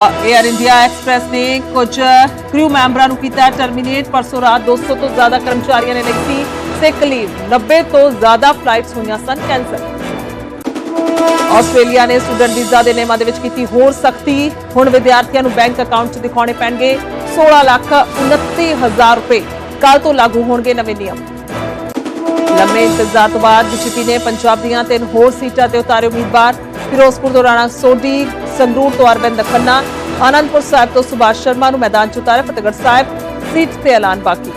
Air India express ਨੇ ਕੁਝ ਕਰੂ ਮੈਂਬਰਾਂ ਨੂੰ ਕੀਤਾ ਟਰਮੀਨੇਟ ਪਰਸੋਂ ਰਾਤ 200 ਤੋਂ ਜ਼ਿਆਦਾ ਕਰਮਚਾਰੀਆਂ ਨੇ ਲਈ ਸੀ ਸਿਕ ਲੀਵ 90 ਤੋਂ ਜ਼ਿਆਦਾ ਫਲਾਈਟਸ ਹੋਈਆਂ ਸਨ ਕੈਂਸਲ ਆਸਟ੍ਰੇਲੀਆ ਨੇ ਸਟੂਡੈਂਟ ਵੀਜ਼ਾ ਦੇ ਨਿਯਮਾਂ ਦੇ ਵਿੱਚ ਕੀਤੀ ਹੋਰ ਸਖਤੀ। ਹੁਣ ਵਿਦਿਆਰਥੀਆਂ ਨੂੰ ਬੈਂਕ ਅਕਾਊਂਟ 'ਚ ਦਿਖਾਉਣੇ ਪੈਣਗੇ 16 ਲੱਖ 29 ਹਜ਼ਾਰ ਰੁਪਏ। ਕੱਲ ਤੋਂ ਲਾਗੂ ਹੋਣਗੇ ਨਵੇਂ ਨਿਯਮ। ਲੰਮੇ ਇੰਤਜ਼ਾਰ ਤੋਂ ਬਾਅਦ ਬੀਜੇਪੀ ਨੇ ਪੰਜਾਬ ਦੀਆਂ ਤਿੰਨ ਹੋਰ ਸੀਟਾਂ ਤੇ ਉਤਾਰੇ ਉਮੀਦਵਾਰ। ਫਿਰੋਜ਼ਪੁਰ ਤੋਂ ਰਾਣਾ ਸੋਢੀ ਸੰਗਰੂਰ ਤੋਂ ਅਰਵਿੰਦ ਖੰਨਾ, ਆਨੰਦਪੁਰ ਸਾਹਿਬ ਤੋਂ ਸੁਭਾਸ਼ ਸ਼ਰਮਾ ਨੂੰ ਮੈਦਾਨ 'ਚ ਉਤਾਰਿਆ, ਫਤਿਹਗੜ੍ਹ ਸਾਹਿਬ ਸੀਟ ਤੇ ਐਲਾਨ ਬਾਕੀ।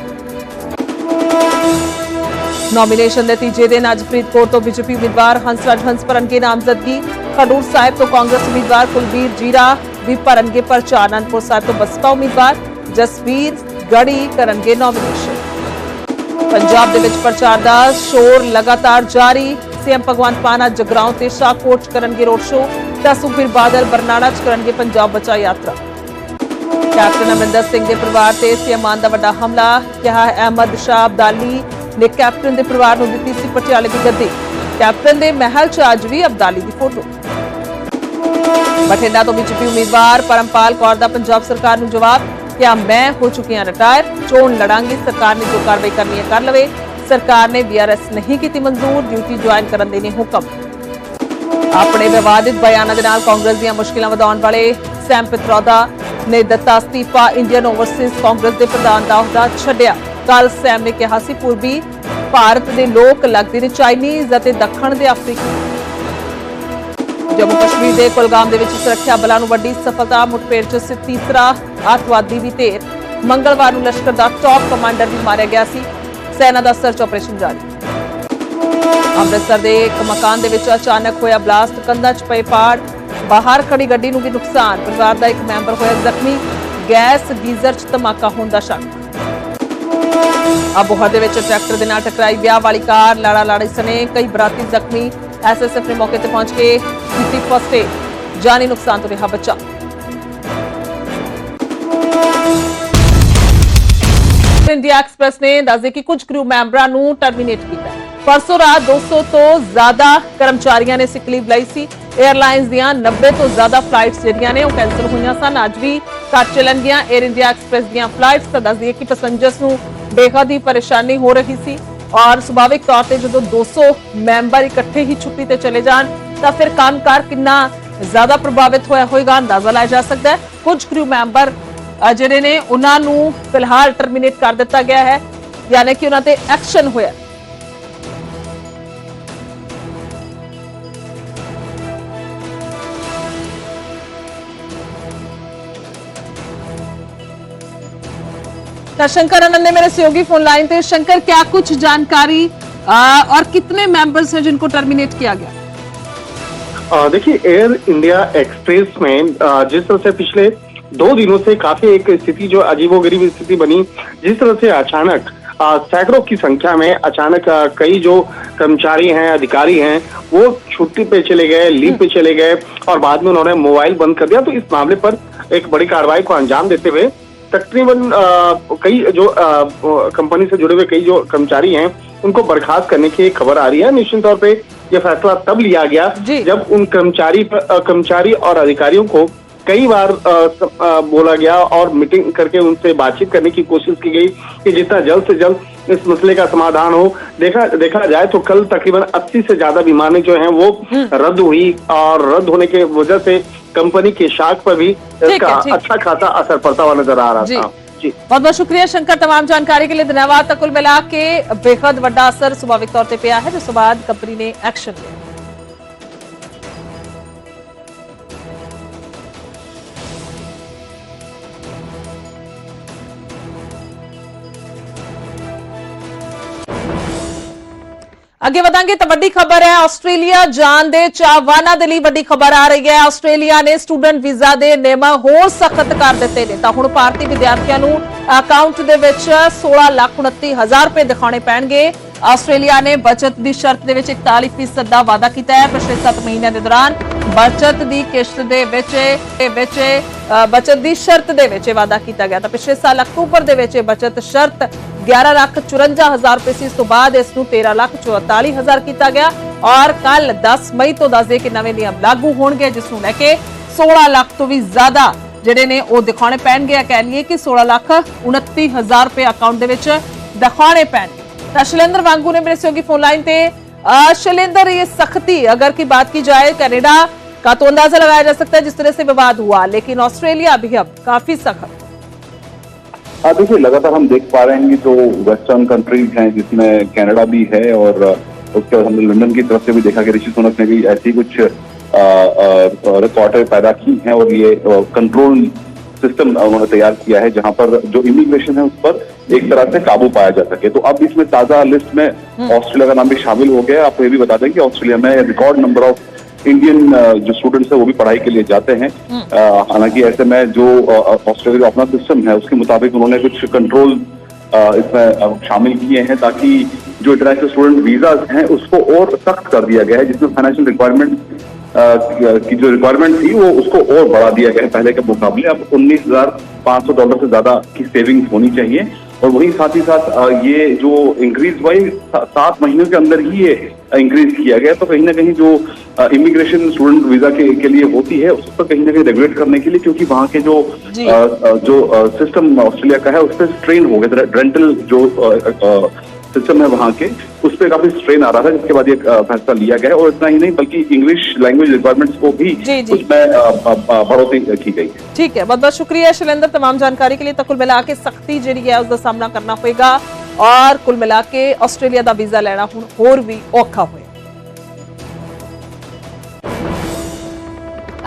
ਨੋਮੀਨੇਸ਼ਨ ਦੇ ਤੀਜੇ ਦਿਨ ਅੱਜ ਫਰੀਦਕੋਟ ਤੋਂ ਬੀਜੇਪੀ ਉਮੀਦਵਾਰ ਹੰਸਰਾਜ ਹੰਸ ਭਰਨਗੇ ਨਾਮਜ਼ਦਗੀ। ਖਡੂਰ ਸਾਹਿਬ ਤੋਂ ਕਾਂਗਰਸ ਉਮੀਦਵਾਰ ਕੁਲਬੀਰ ਜੀਰਾ ਵੀ ਭਰਨਗੇ ਪ੍ਰਚਾਰ ਅਨੰਦਪੁਰ ਸਾਹਿਬ ਤੋਂ ਬਸਪਾ ਉਮੀਦਵਾਰ ਜਸਵੀਰ ਗੜੀ ਕਰਨਗੇ ਨੋਮੀਨੇਸ਼ਨ ਪੰਜਾਬ ਦੇ ਵਿੱਚ ਪ੍ਰਚਾਰ ਦਾ ਸ਼ੋਰ ਲਗਾਤਾਰ ਜਾਰੀ। ਸੀਐਮ ਭਗਵੰਤ ਮਾਨ ਅੱਜ ਜਗਰਾਉਂ ਤੇ ਸ਼ਾਹਕੋਟ 'ਚ ਕਰਨਗੇ ਰੋਡ ਸ਼ੋਅ। ਤਾਂ ਸੁਖਬੀਰ ਬਾਦਲ ਬਰਨਾਲਾ 'ਚ ਕਰਨਗੇ ਪੰਜਾਬ ਬਚਾ ਯਾਤਰਾ। ਕੈਪਟਨ ਅਮਰਿੰਦਰ ਸਿੰਘ ਦੇ ਪਰਿਵਾਰ ਤੇ ਸੀਐਮ ਦਾ ਵੱਡਾ ਹਮਲਾ, ਕਿਹਾ ਅਹਿਮਦ ਸ਼ਾਹ ਅਬਦਾਲੀ ਨੇ ਕੈਪਟਨ ਦੇ ਪਰਿਵਾਰ ਨੂੰ ਦਿੱਤੀ ਸੀ ਪਟਿਆਲੇ ਦੀ ਗੱਦੀ। ਕੈਪਟਨ ਦੇ ਮਹਿਲ 'ਚ ਅੱਜ ਵੀ ਅਬਦਾਲੀ ਦੀ ਫੋਟੋ। ਬਠਿੰਡਾ ਤੋਂ ਬੀਜੇਪੀ ਉਮੀਦਵਾਰ ਪਰਮਪਾਲ ਕੌਰ ਦਾ ਪੰਜਾਬ ਸਰਕਾਰ ਨੂੰ ਜਵਾਬ, ਕਿਹਾ, ਮੈਂ ਹੋ ਚੁੱਕੀ ਹਾਂ ਰਿਟਾਇਰ, ਚੋਣ ਲੜਾਂਗੀ, ਸਰਕਾਰ ਨੇ ਜੋ ਕਾਰਵਾਈ ਕਰਨੀ ਹੈ ਕਰ ਲਵੇ। ਸਰਕਾਰ ਨੇ ਬੀਆਰਐਸ ਨਹੀਂ ਕੀਤੀ ਮਨਜ਼ੂਰ, ਡਿਊਟੀ ਜੁਆਇਨ ਕਰਨ ਦੇ ਨੇ ਹੁਕਮ। ਆਪਣੇ ਵਿਵਾਦਿਤ ਬਿਆਨਾਂ ਦੇ ਨਾਲ ਕਾਂਗਰਸ ਦੀਆਂ ਮੁਸ਼ਕਿਲਾਂ ਵਧਾਉਣ ਵਾਲੇ ਸੈਮ ਪਿਤਰੋਦਾ ਨੇ ਦਿੱਤਾ ਅਸਤੀਫਾ। ਇੰਡੀਅਨ ਓਵਰਸੀਜ਼ ਕਾਂਗਰਸ ਦੇ ਪ੍ਰਧਾਨ ਦਾ ਅਹੁਦਾ ਛੱਡਿਆ। ਕੱਲ ਸੈਮ ਨੇ ਕਿਹਾ ਸੀ, ਪੂਰਬੀ ਭਾਰਤ ਦੇ ਲੋਕ ਲੱਗਦੇ ਨੇ ਚਾਈਨੀਜ਼ ਅਤੇ ਦੱਖਣ ਦੇ ਅਫਰੀਕੀ। ਜੰਮੂ ਕਸ਼ਮੀਰ ਦੇ ਕੁਲਗਾਮ ਦੇ ਵਿੱਚ ਸੁਰੱਖਿਆ ਬਲਾਂ ਨੂੰ ਵੱਡੀ ਸਫਲਤਾ ਮੁਠਭੇੜ 'ਚ ਤੀਸਰਾ ਅੱਤਵਾਦੀ ਵੀ ਢੇਰ। ਮੰਗਲਵਾਰ ਨੂੰ ਲਸ਼ਕਰ ਦਾ ਟਾਪ ਕਮਾਂਡਰ ਵੀ ਮਾਰਿਆ ਗਿਆ ਸੀ। ਸੈਨਾ ਦਾ ਸਰਚ ਆਪਰੇਸ਼ਨ ਜਾਰੀ। ਅੰਮ੍ਰਿਤਸਰ ਦੇ ਇੱਕ ਮਕਾਨ ਦੇ ਵਿੱਚ ਅਚਾਨਕ ਹੋਇਆ ਬਲਾਸਟ, ਕੰਧਾਂ 'ਚ ਪਏ ਪਾੜ, ਬਾਹਰ ਖੜੀ ਗੱਡੀ ਨੂੰ ਵੀ ਨੁਕਸਾਨ। ਪਰਿਵਾਰ ਦਾ ਇੱਕ ਮੈਂਬਰ ਹੋਇਆ ਜ਼ਖਮੀ, ਗੈਸ, ਗੀਜ਼ਰ 'ਚ ਧਮਾਕਾ ਹੋਣ ਦਾ ਸ਼ੱਕ। ਅਬੋਹਰ ਦੇ ਵਿੱਚ ਟਰੈਕਟਰ ਦੇ ਨਾਲ ਟਕਰਾਈ ਵਿਆਹ ਵਾਲੀ ਕਾਰ ਲਾੜਾ ਲਾੜੀ ਸਣੇ, ਕਈ ਬਰਾਤੀ ਜ਼ਖਮੀ ਐਸਐਸਐਫ ਨੇ ਮੌਕੇ ਤੇ ਪਹੁੰਚ ਕੇ ਦਿੱਤੀ ਫਸਟ ਏਡ ਜਾਨੀ ਨੁਕਸਾਨ ਤੋਂ ਰਿਹਾ ਬਚਾ। ਇੰਡੀਆ ਐਕਸਪ੍ਰੈਸ ਨੇ ਦੱਸਦੇ ਕਿ ਕੁਝ ਕਰੂ ਮੈਂਬਰਾਂ ਨੂੰ ਟਰਮੀਨੇਟ ਕੀਤਾ। ਪਰਸੋਂ ਰਾਤ 200 ਤੋਂ ਜ਼ਿਆਦਾ ਕਰਮਚਾਰੀਆਂ ਨੇ ਸਿਕ ਲੀਵ ਲਈ ਸੀ। 에ਅਰਲਾਈਨਸ ਦੀਆਂ 90 ਤੋਂ ਜ਼ਿਆਦਾ ਫਲਾਈਟਸ ਜਿਹੜੀਆਂ ਨੇ ਉਹ ਕੈਂਸਲ ਹੋਈਆਂ ਸਨ। ਅੱਜ ਵੀ ਘੱਟ ਚੱਲਣਗੀਆਂ 에ਅਰ ਇੰਡੀਆ ਐਕਸਪ੍ਰੈਸ ਦੀਆਂ ਫਲਾਈਟਸ ਤਾਂ ਦੱਸਦੀ ਹੈ ਕਿ ਪੈਸੰਜਰਸ ਨੂੰ ਬੇਹੱਦ ਹੀ ਪਰੇਸ਼ਾਨੀ ਹੋ ਰਹੀ ਸੀ। ਔਰ ਸੁਭਾਵਿਕ ਤੌਰ ਤੇ ਜਦੋਂ 200 ਮੈਂਬਰ ਇਕੱਠੇ ਹੀ ਛੁੱਟੀ ਤੇ ਚਲੇ ਜਾਣ, ਤਾਂ ਫਿਰ ਕੰਮਕਾਰ ਕਿੰਨਾ ਜ਼ਿਆਦਾ ਪ੍ਰਭਾਵਿਤ ਹੋਇਆ ਹੋਏਗਾ ਅੰਦਾਜ਼ਾ ਲਾਇਆ ਜਾ ਸਕਦਾ ਹੈ। ਕੁਝ ਕਰੂ ਮੈਂਬਰ ਜਿਹੜੇ ਨੇ, ਉਹਨਾਂ ਨੂੰ ਫਿਲਹਾਲ ਟਰਮੀਨੇਟ ਕਰ ਦਿੱਤਾ ਗਿਆ ਹੈ। ਯਾਨੀ ਕਿ ਉਹਨਾਂ ਤੇ ਐਕਸ਼ਨ ਹੋਇਆ तो शंकर आनंद ने मेरे सहयोगी फ़ोन लाइन थे शंकर क्या कुछ जानकारी आ, और कितने मेंबर्स हैं जिनको टर्मिनेट किया गया? देखिए एयर इंडिया एक्सप्रेस में आ, जिस तरह से पिछले दो दिनों से काफ़ी एक स्थिति जो अजीबोगरीब स्थिति बनी जिस तरह से अचानक सैकड़ों की संख्या में अचानक आ, कई जो कर्मचारी हैं अधिकारी हैं वो छुट्टी पे चले गए लीव पे चले गए और बाद में उन्होंने मोबाइल बंद कर दिया। तो इस मामले पर एक बड़ी कार्रवाई को अंजाम देते हुए तकरीबन कई जो कंपनी से जुड़े हुए कई जो कर्मचारी हैं उनको बर्खास्त करने की खबर आ रही है निश्चित तौर पे। ये फैसला तब लिया गया जब उन कर्मचारी कर्मचारी और अधिकारियों को कई बार आ, बोला गया और मीटिंग करके उनसे बातचीत करने की कोशिश की गई कि जितना जल्द से जल्द इस मसले का समाधान हो। देखा देखा जाए तो कल तकरीबन 80 से ज़्यादा विमानें जो हैं वो हम्म। रद्द हुई और रद्द होने के वजह से कंपनी के शाख पर भी इसका अच्छा खासा असर पड़ता हुआ नज़र आ रहा था। बहुत बहुत शुक्रिया शंकर तमाम जानकारी के लिए धन्यवाद। तक कुल मिला के बेहद वा असर स्वाभाविक तौर पर पिया है जिसके बाद कंपनी ने एक्शन लिया ਅੱਗੇ ਵਧਾਂਗੇ ਤਾਂ ਵੱਡੀ ਖਬਰ ਹੈ, ਆਸਟ੍ਰੇਲੀਆ ਜਾਣ ਦੇ ਚਾਹਵਾਨਾਂ ਦੇ ਲਈ ਵੱਡੀ ਖਬਰ ਆ ਰਹੀ ਹੈ। ਆਸਟ੍ਰੇਲੀਆ ਨੇ ਸਟੂਡੈਂਟ ਵੀਜ਼ਾ ਦੇ ਨਿਯਮ ਹੋਰ ਸਖਤ ਕਰ ਦਿੱਤੇ ਨੇ। ਤਾਂ ਹੁਣ ਭਾਰਤੀ ਵਿਦਿਆਰਥੀਆਂ ਨੂੰ ਅਕਾਊਂਟ ਦੇ ਵਿੱਚ 16 ਲੱਖ 29 ਹਜ਼ਾਰ ਰੁਪਏ ਦਿਖਾਉਣੇ ਪੈਣਗੇ। ਆਸਟ੍ਰੇਲੀਆ ਨੇ ਬਚਤ ਦੀ ਸ਼ਰਤ ਦੇ ਵਿੱਚ 41% ਦਾ ਵਾਅਦਾ ਕੀਤਾ ਹੈ। ਪਿਛਲੇ 7 ਮਹੀਨਿਆਂ ਦੇ ਦੌਰਾਨ ਬਚਤ ਦੀ ਕਿਸ਼ਤ ਦੇ ਵਿੱਚ ਇਹ ਵਿੱਚ ਬਚਤ ਦੀ ਸ਼ਰਤ ਦੇ ਵਿੱਚ ਇਹ ਵਾਅਦਾ ਕੀਤਾ ਗਿਆ। ਤਾਂ ਪਿਛਲੇ ਸਾਲ ਅਕਤੂਬਰ ਦੇ ਵਿੱਚ ਇਹ ਬਚਤ ਸ਼ਰਤ 11 ਲੱਖ 54 ਹਜ਼ਾਰ ਰੁਪਏ ਸੀ ਇਸ ਤੋਂ ਬਾਅਦ ਇਸ ਨੂੰ 13 ਲੱਖ 44 ਹਜ਼ਾਰ ਕੀਤਾ ਗਿਆ ਔਰ ਕੱਲ 10 ਮਈ ਤੋਂ ਦੱਸਦੇ ਕਿ ਨਵੇਂ ਨਿਯਮ ਲਾਗੂ ਹੋਣਗੇ ਜਿਸ ਨੂੰ ਲੈ ਕੇ 16 ਲੱਖ ਤੋਂ ਵੀ ਜ਼ਿਆਦਾ ਜਿਹੜੇ ਨੇ ਉਹ ਦਿਖਾਉਣੇ ਪੈਣਗੇ ਆ ਕਹਿ ਲਈਏ ਕਿ 16 ਲੱਖ 29000 ਰੁਪਏ ਅਕਾਊਂਟ ਦੇ ਵਿੱਚ ਦਿਖਾਉਣੇ ਪੈਣਗੇ ਤਾਂ शैलेंद्र वांगू ने मेरे सहयोगी फोन लाइन पे अ, शैलेंद्र ये सख्ती अगर की बात की जाए कनाडा का तो अंदाजा लगाया जा सकता है जिस तरह से विवाद हुआ लेकिन ऑस्ट्रेलिया भी अब काफी सख्त हाँ देखिए लगातार हम देख पा रहे हैं कि जो वेस्टर्न कंट्रीज़ हैं जिसमें कनाडा भी है और उसके बाद हमने लंदन की तरफ़ से भी देखा कि ऋषि सुनक ने भी ऐसी कुछ रिकॉर्डें पैदा की हैं और ये कंट्रोल सिस्टम उन्होंने तैयार किया है जहाँ पर जो इमिग्रेशन है उस पर एक तरह से काबू पाया जा सके। तो अब इसमें ताज़ा लिस्ट में ऑस्ट्रेलिया का नाम भी शामिल हो गया। आपको ये भी बता दें कि ऑस्ट्रेलिया में रिकॉर्ड नंबर ऑफ़ इंडियन जो स्टूडेंट्स है वो भी पढ़ाई के लिए जाते हैं। हालाँकि ऐसे में जो ऑस्ट्रेलिया का अपना सिस्टम है उसके मुताबिक उन्होंने कुछ कंट्रोल इसमें शामिल किए हैं ताकि जो इंटरनेशनल स्टूडेंट वीज़ा हैं उसको और सख्त कर दिया गया है। जिसमें फाइनेंशियल रिक्वायरमेंट की जो रिक्वायरमेंट थी वो उसको और बढ़ा दिया गया है। पहले के मुकाबले अब उन्नीस हज़ार पाँच सौ डॉलर से ज़्यादा की सेविंग्स होनी चाहिए। और वहीं साथ ही साथ ये जो इंक्रीज हुआ सात महीनों के अंदर ही ये इंक्रीज किया गया तो कहीं ना कहीं जो इमिग्रेशन स्टूडेंट वीज़ा के, के लिए होती है उस पर कहीं ना कहीं रेगुलेट करने के लिए क्योंकि वहाँ के जो जी। अ, जो सिस्टम ऑस्ट्रेलिया का है उस पर स्ट्रेन हो गया रेंटल जो तो सिस्टम है वहाँ के उस पर काफ़ी स्ट्रेन आ रहा था जिसके बाद ये फैसला लिया गया और इतना ही नहीं बल्कि इंग्लिश लैंग्वेज रिक्वायरमेंट्स को भी उसमें बढ़ोतरी की गई ठीक है बहुत बहुत शुक्रिया शैलेंद्र तमाम जानकारी के लिए तो कुल मिला के सख्ती जी है उसका सामना करना पेगा और कुल मिला के ऑस्ट्रेलिया का वीज़ा लेना हूँ होर भी औखा होगा।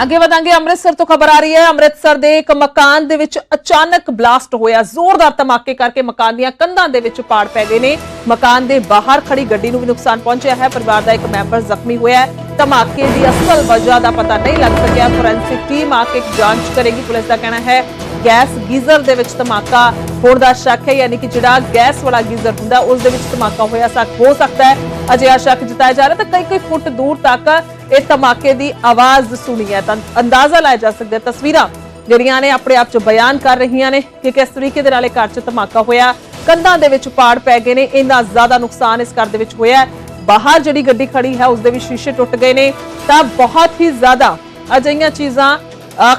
ਅੱਗੇ ਵਧਾਂਗੇ, ਅੰਮ੍ਰਿਤਸਰ ਤੋਂ ਖਬਰ ਆ ਰਹੀ ਹੈ। ਅੰਮ੍ਰਿਤਸਰ ਦੇ ਇੱਕ ਮਕਾਨ ਦੇ ਵਿੱਚ ਅਚਾਨਕ ਬਲਾਸਟ ਹੋਇਆ। ਜ਼ੋਰਦਾਰ ਧਮਾਕੇ ਕਰਕੇ ਮਕਾਨ ਦੀਆਂ ਕੰਧਾਂ ਦੇ ਵਿੱਚ ਪਾੜ ਪੈ ਗਏ ਨੇ। ਮਕਾਨ ਦੇ ਬਾਹਰ ਖੜੀ ਗੱਡੀ ਨੂੰ ਵੀ ਨੁਕਸਾਨ ਪਹੁੰਚਿਆ ਹੈ। ਪਰਿਵਾਰ ਦਾ ਇੱਕ ਮੈਂਬਰ ਜ਼ਖਮੀ ਹੋਇਆ ਹੈ। ਧਮਾਕੇ ਦੀ ਅਸਲ ਵਜ੍ਹਾ ਦਾ ਪਤਾ ਨਹੀਂ ਲੱਗ ਸਕਿਆ। ਫੋਰੈਂਸਿਕ ਟੀਮ ਆ ਕੇ ਜਾਂਚ ਕਰੇਗੀ। ਪੁਲਿਸ ਦਾ ਕਹਿਣਾ ਹੈ ਗੈਸ ਗੀਜ਼ਰ ਦੇ ਵਿੱਚ ਧਮਾਕਾ ਹੋਣ ਦਾ ਸ਼ੱਕ ਹੈ, ਯਾਨੀ ਕਿ ਜਿਹੜਾ ਗੈਸ ਵਾਲਾ ਗੀਜ਼ਰ ਹੁੰਦਾ, ਉਸ ਦੇ ਵਿੱਚ ਧਮਾਕਾ ਹੋਇਆ ਸਕ ਹੋ ਸਕਦਾ ਹੈ। ਅਜੇ ਸ਼ੱਕ ਜਤਾਇਆ ਜਾ ਰਿਹਾ ਤਾਂ ਕਈ ਕਈ ਫੁੱਟ ਦੂਰ ਤੱਕ ਇਹ ਧਮਾਕੇ ਦੀ ਆਵਾਜ਼ ਸੁਣੀ ਹੈ। ਤਾਂ ਅੰਦਾਜ਼ਾ ਲਾਇਆ ਜਾ ਸਕਦਾ ਤਸਵੀਰਾਂ ਜਿਹੜੀਆਂ ਨੇ ਆਪਣੇ ਆਪ ਚ ਬਿਆਨ ਕਰ ਰਹੀਆਂ ਨੇ ਕਿ ਕਿਸ ਤਰੀਕੇ ਦੇ ਨਾਲ ਇਹ ਘਰ ਚ ਧਮਾਕਾ ਹੋਇਆ। ਕੰਧਾਂ ਦੇ ਵਿੱਚ ਪਾੜ ਪੈ ਗਏ ਨੇ, ਇੰਨਾ ਜ਼ਿਆਦਾ ਨੁਕਸਾਨ ਇਸ ਘਰ ਦੇ ਵਿੱਚ ਹੋਇਆ ਬਾਹਰ ਜਿਹੜੀ ਗੱਡੀ ਖੜੀ ਹੈ, ਉਸ ਦੇ ਵੀ ਸ਼ੀਸ਼ੇ ਟੁੱਟ ਗਏ ਨੇ। ਤਾਂ ਬਹੁਤ ਹੀ ਜ਼ਿਆਦਾ ਅਜਿਹੀਆਂ ਚੀਜ਼ਾਂ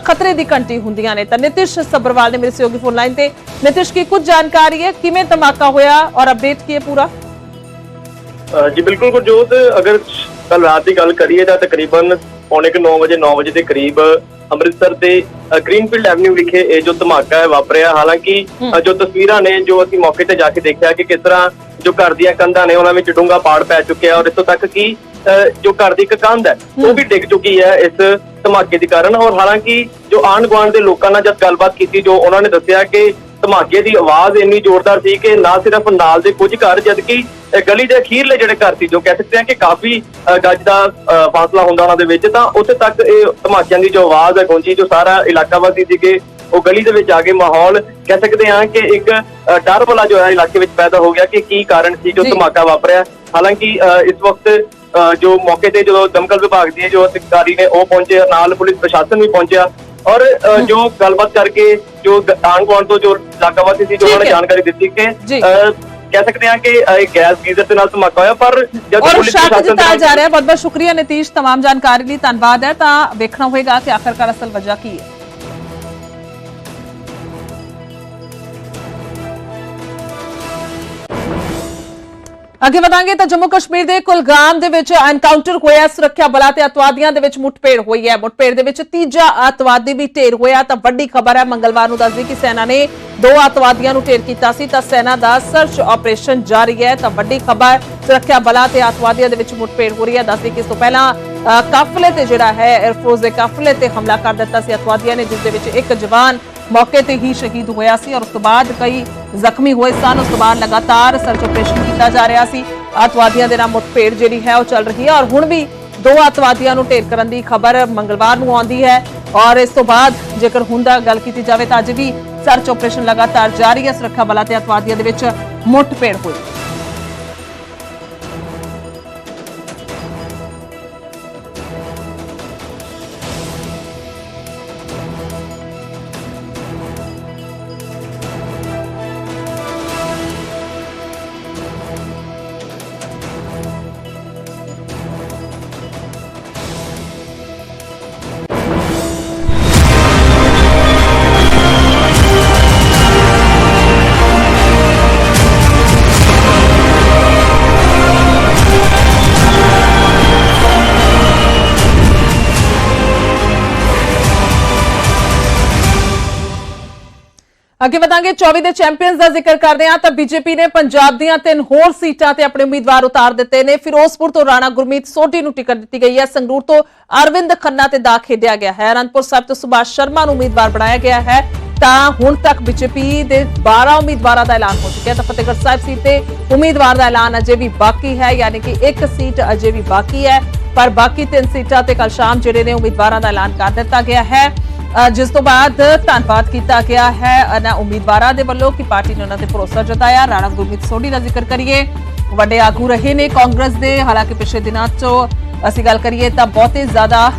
ਖਤਰੇ ਦੀ ਘੰਟੀ ਹੁੰਦੀਆਂ ਨੇ। ਤਾਂ ਨਿਤਿਸ਼ ਸੱਬਰਵਾਲ ਨੇ ਮੇਰੇ ਸਹਿਯੋਗੀ ਫੋਨ ਲਾਈਨ ਤੇ ਨਿਤਿਸ਼ ਕੀ ਕੁਝ ਜਾਣਕਾਰੀ ਹੈ? ਕਿਵੇਂ ਧਮਾਕਾ ਹੋਇਆ ਔਰ ਅਪਡੇਟ ਕੀ ਹੈ ਪੂਰਾ? ਜੀ ਬਿਲਕੁਲ ਗੁਰਜੋਤ ਅਗਰ ਕੱਲ ਰਾਤ ਦੀ ਗੱਲ ਕਰੀਏ ਤਾਂ ਤਕਰੀਬਨ ਪੌਣੇ ਕੁ 9 ਵਜੇ 9 ਵਜੇ ਦੇ ਕਰੀਬ ਅੰਮ੍ਰਿਤਸਰ ਦੇ ਗ੍ਰੀਨਫੀਲਡ ਐਵਨਿਊ ਵਿਖੇ ਇਹ ਜੋ ਧਮਾਕਾ ਹੈ ਵਾਪਰਿਆ। ਹਾਲਾਂਕਿ ਜੋ ਤਸਵੀਰਾਂ ਨੇ ਜੋ ਅਸੀਂ ਮੌਕੇ ਤੇ ਜਾ ਕੇ ਦੇਖਿਆ ਕਿ ਕਿਸ ਤਰ੍ਹਾਂ ਜੋ ਘਰ ਦੀਆਂ ਕੰਧਾਂ ਨੇ ਉਹਨਾਂ ਵਿੱਚ ਡੂੰਘਾ ਪਾੜ ਪੈ ਚੁੱਕਿਆ ਔਰ ਇੱਥੋਂ ਤੱਕ ਕਿ ਜੋ ਘਰ ਦੀ ਇੱਕ ਕੰਧ ਹੈ ਉਹ ਵੀ ਡਿੱਗ ਚੁੱਕੀ ਹੈ ਇਸ ਧਮਾਕੇ ਦੇ ਕਾਰਨ। ਔਰ ਹਾਲਾਂਕਿ ਜੋ ਆਂਢ ਗੁਆਂਢ ਦੇ ਲੋਕਾਂ ਨਾਲ ਜਦ ਗੱਲਬਾਤ ਕੀਤੀ ਜੋ ਉਹਨਾਂ ਨੇ ਦੱਸਿਆ ਕਿ ਧਮਾਕੇ ਦੀ ਆਵਾਜ਼ ਇੰਨੀ ਜ਼ੋਰਦਾਰ ਸੀ ਕਿ ਨਾ ਸਿਰਫ ਨਾਲ ਦੇ ਕੁਝ ਘਰ ਜਦਕਿ ਗਲੀ ਦੇ ਅਖੀਰਲੇ ਜਿਹੜੇ ਘਰ ਸੀ ਜੋ ਕਹਿ ਸਕਦੇ ਹਾਂ ਕਿ ਕਾਫੀ ਗੱਜ ਦਾ ਫਾਸਲਾ ਹੁੰਦਾ ਉਹਨਾਂ ਦੇ ਵਿੱਚ ਤਾਂ ਉੱਥੇ ਤੱਕ ਇਹ ਧਮਾਕਿਆਂ ਦੀ ਜੋ ਆਵਾਜ਼ ਹੈ ਗੂੰਜੀ ਜੋ ਸਾਰਾ ਇਲਾਕਾ ਵਾਸੀ ਸੀਗੇ ਉਹ ਗਲੀ ਦੇ ਵਿੱਚ ਆ ਕੇ ਮਾਹੌਲ ਕਹਿ ਸਕਦੇ ਹਾਂ ਕਿ ਇੱਕ ਅ, ਡਰ ਵਾਲਾ ਜੋ ਹੈ ਇਲਾਕੇ ਵਿੱਚ ਪੈਦਾ ਹੋ ਗਿਆ ਕਿ ਕੀ ਕਾਰਨ ਸੀ ਜੋ ਜੀ। ਧਮਾਕਾ ਵਾਪਰਿਆ ਹਾਲਾਂਕਿ ਅ, ਇਸ ਵਕਤ ਅ, ਜੋ ਮੌਕੇ ਤੇ ਜਦੋਂ ਦਮਕਲ ਵਿਭਾਗ ਦੇ ਜੋ ਅਧਿਕਾਰੀ ਨੇ ਉਹ ਪਹੁੰਚੇ ਨਾਲ ਪੁਲਿਸ ਪ੍ਰਸ਼ਾਸਨ ਵੀ ਪਹੁੰਚਿਆ ਔਰ ਅ, ਜੋ ਗੱਲਬਾਤ ਕਰਕੇ ਜੋ ਗ- ਆਂਢ ਗੁਆਂਢ ਤੋਂ ਜੋ ਇਲਾਕਾ ਵਾਸੀ ਸੀ ਜੋ ਠੀਕ ਉਹਨਾਂ ਨੇ ਹੈ। ਜਾਣਕਾਰੀ ਦਿੱਤੀ ਕਿ ਜੀ। ਅ, ਕਹਿ ਸਕਦੇ ਹਾਂ ਕਿ ਅ, ਇਹ ਗੈਸ ਗੀਜ਼ਰ ਦੇ ਨਾਲ ਧਮਾਕਾ ਹੋਇਆ ਪਰ ਜਦ ਔਰ ਪੁਲਿਸ ਸ਼ੱਕ ਪ੍ਰਸ਼ਾਸਨ ਦੇ ਜਤਾਇਆ ਨਾਲ- ਜਾ ਰਿਹਾ ਹੈ ਬਹੁਤ ਬਹੁਤ ਸ਼ੁਕਰੀਆ ਨਿਤਿਸ਼ तमाम ਜਾਣਕਾਰੀ ਲਈ ਧੰਨਵਾਦ ਹੈ ਤਾਂ ਵੇਖਣਾ ਹੋਏਗਾ ਕਿ ਆਖਰਕਾਰ ਅਸਲ ਵਜ੍ਹਾ ਕੀ ਹੈ ਅੱਗੇ ਵਧਾਂਗੇ ਤਾਂ ਜੰਮੂ ਕਸ਼ਮੀਰ ਦੇ ਕੁਲਗਾਮ ਦੇ ਵਿੱਚ ਐਨਕਾਊਂਟਰ ਹੋਇਆ, ਸੁਰੱਖਿਆ ਬਲਾਂ ਤੇ ਅਤਵਾਦੀਆਂ ਦੇ ਵਿੱਚ ਮੁੱਠਭੇੜ ਹੋਈ ਹੈ। ਮੁੱਠਭੇੜ ਦੇ ਵਿੱਚ ਤੀਜਾ ਅਤਵਾਦੀ ਵੀ ਢੇਰ ਹੋਇਆ, ਤਾਂ ਵੱਡੀ ਖਬਰ ਹੈ, ਮੰਗਲਵਾਰ ਨੂੰ ਦੱਸਦੀ ਕਿ ਸੈਨਾ ਨੇ ਦੋ ਅਤਵਾਦੀਆਂ ਨੂੰ ਢੇਰ ਕੀਤਾ ਸੀ, ਤਾਂ ਸੈਨਾ ਦਾ ਸਰਚ ਆਪਰੇਸ਼ਨ ਜਾਰੀ ਹੈ, ਤਾਂ ਵੱਡੀ ਖਬਰ ਸੁਰੱਖਿਆ ਬਲਾਂ ਤੇ ਅਤਵਾਦੀਆਂ ਦੇ ਵਿੱਚ ਮੁੱਠਭੇੜ ਹੋ ਰਹੀ ਹੈ। ਦੱਸਦੀ ਕਿ ਇਸ ਤੋਂ ਪਹਿਲਾਂ ਕਾਫਲੇ ਤੇ ਜਿਹੜਾ ਹੈ 에ਅਰਫੋਰਸ ਦੇ ਕਾਫਲੇ ਤੇ ਹਮਲਾ ਕਰ ਦਿੱਤਾ ਸੀ। ਅਤਵਾਦੀਆਂ ਨੇ, ਜਿਸ ਦੇ ਵਿੱਚ ਇੱਕ ਜਵਾਨ ਮੌਕੇ ਤੇ ਹੀ ਸ਼ਹੀਦ ਹੋਇਆ ਸੀ ਔਰ ਉਸ ਤੋਂ ਬਾਅਦ ਕਈ ਜ਼ਖਮੀ ਹੋਏ ਸਨ। ਉਸ ਤੋਂ ਬਾਅਦ ਲਗਾਤਾਰ ਸਰਚ ਆਪਰੇਸ਼ਨ ਕੀਤਾ ਜਾ ਰਿਹਾ ਸੀ। ਅਤਵਾਦੀਆਂ ਦੇ ਨਾਲ ਮੁੱਠਭੇੜ ਜਿਹੜੀ ਹੈ ਉਹ ਚੱਲ ਰਹੀ ਹੈ ਔਰ ਹੁਣ ਵੀ ਦੋ ਅਤਵਾਦੀਆਂ ਨੂੰ ਢੇਰ ਕਰਨ ਦੀ ਖਬਰ ਮੰਗਲਵਾਰ ਨੂੰ ਆਉਂਦੀ ਹੈ ਔਰ ਇਸ ਤੋਂ ਬਾਅਦ ਜੇਕਰ ਹੁੰਦਾ ਗੱਲ ਕੀਤੀ ਜਾਵੇ ਤਾਂ ਅੱਜ ਵੀ ਸਰਚ ਆਪਰੇਸ਼ਨ ਲਗਾਤਾਰ ਜਾਰੀ ਹੈ। ਸੁਰੱਖਿਆ ਬਲਾਂ ਤੇ ਅਤਵਾਦੀਆਂ ਦੇ ਵਿੱਚ ਮੁੱਠਭੇੜ ਹੋਈ। ਅੱਗੇ ਵਧਾਂਗੇ 24 ਦੇ ਚੈਂਪੀਅਨਸ ਦਾ ਜ਼ਿਕਰ ਕਰਦੇ ਹਾਂ ਤਾਂ ਬੀਜੇਪੀ ਨੇ ਪੰਜਾਬ ਦੀਆਂ ਤਿੰਨ ਹੋਰ ਸੀਟਾਂ ਤੇ ਆਪਣੇ ਉਮੀਦਵਾਰ ਉਤਾਰ ਦਿੱਤੇ ਨੇ। ਫਿਰੋਜ਼ਪੁਰ ਤੋਂ ਰਾਣਾ ਗੁਰਮੀਤ ਸੋਢੀ ਨੂੰ ਟਿਕਟ ਦਿੱਤੀ ਗਈ ਹੈ। ਸੰਗਰੂਰ ਤੋਂ ਅਰਵਿੰਦ ਖੰਨਾ ਤੇ ਦਾ ਖੇਡਿਆ ਗਿਆ ਹੈ। ਅਨੰਦਪੁਰ ਸਾਹਿਬ ਤੋਂ ਸੁਭਾਸ਼ ਸ਼ਰਮਾ ਨੂੰ ਉਮੀਦਵਾਰ ਬਣਾਇਆ ਗਿਆ ਹੈ। ਤਾਂ ਹੁਣ ਤੱਕ ਬੀਜੇਪੀ ਦੇ 12 ਉਮੀਦਵਾਰਾਂ ਦਾ ਐਲਾਨ ਹੋ ਚੁੱਕਿਆ ਤਾਂ ਫਤਿਹਗੜ੍ਹ ਸਾਹਿਬ ਸੀਟ ਤੇ ਉਮੀਦਵਾਰ ਦਾ ਐਲਾਨ ਅਜੇ ਵੀ ਬਾਕੀ ਹੈ, ਯਾਨੀ ਕਿ ਇੱਕ ਸੀਟ ਅਜੇ ਵੀ ਬਾਕੀ ਹੈ। ਪਰ ਬਾਕੀ ਤਿੰਨ ਸੀਟਾਂ ਤੇ ਕੱਲ ਸ਼ਾਮ ਜਿਹੜੇ ਨੇ ਉਮੀਦਵਾਰਾਂ ਦਾ ਐਲਾਨ ਕਰ ਦਿੱਤਾ ਗਿਆ ਹੈ। ਜਿਸ ਤੋਂ ਬਾਅਦ ਧੰਨਵਾਦ ਕੀਤਾ ਗਿਆ ਹੈ ਇਹਨਾਂ ਉਮੀਦਵਾਰਾਂ ਦੇ ਵੱਲੋਂ ਕਿ ਪਾਰਟੀ ਨੇ ਉਹਨਾਂ ਤੇ ਭਰੋਸਾ ਜਤਾਇਆ। ਰਾਣਾ ਗੁਰਮੀਤ ਸੋਢੀ ਦਾ ਜ਼ਿਕਰ ਕਰੀਏ। ਵੱਡੇ ਆਗੂ ਰਹੇ ਨੇ ਕਾਂਗਰਸ ਦੇ। ਹਾਲਾਂਕਿ ਪਿਛਲੇ ਦਿਨਾਂ 'ਚੋਂ ਅਸੀਂ ਗੱਲ ਕਰੀਏ ਤਾਂ ਬਹੁਤੇ ਜ਼ਿਆਦਾ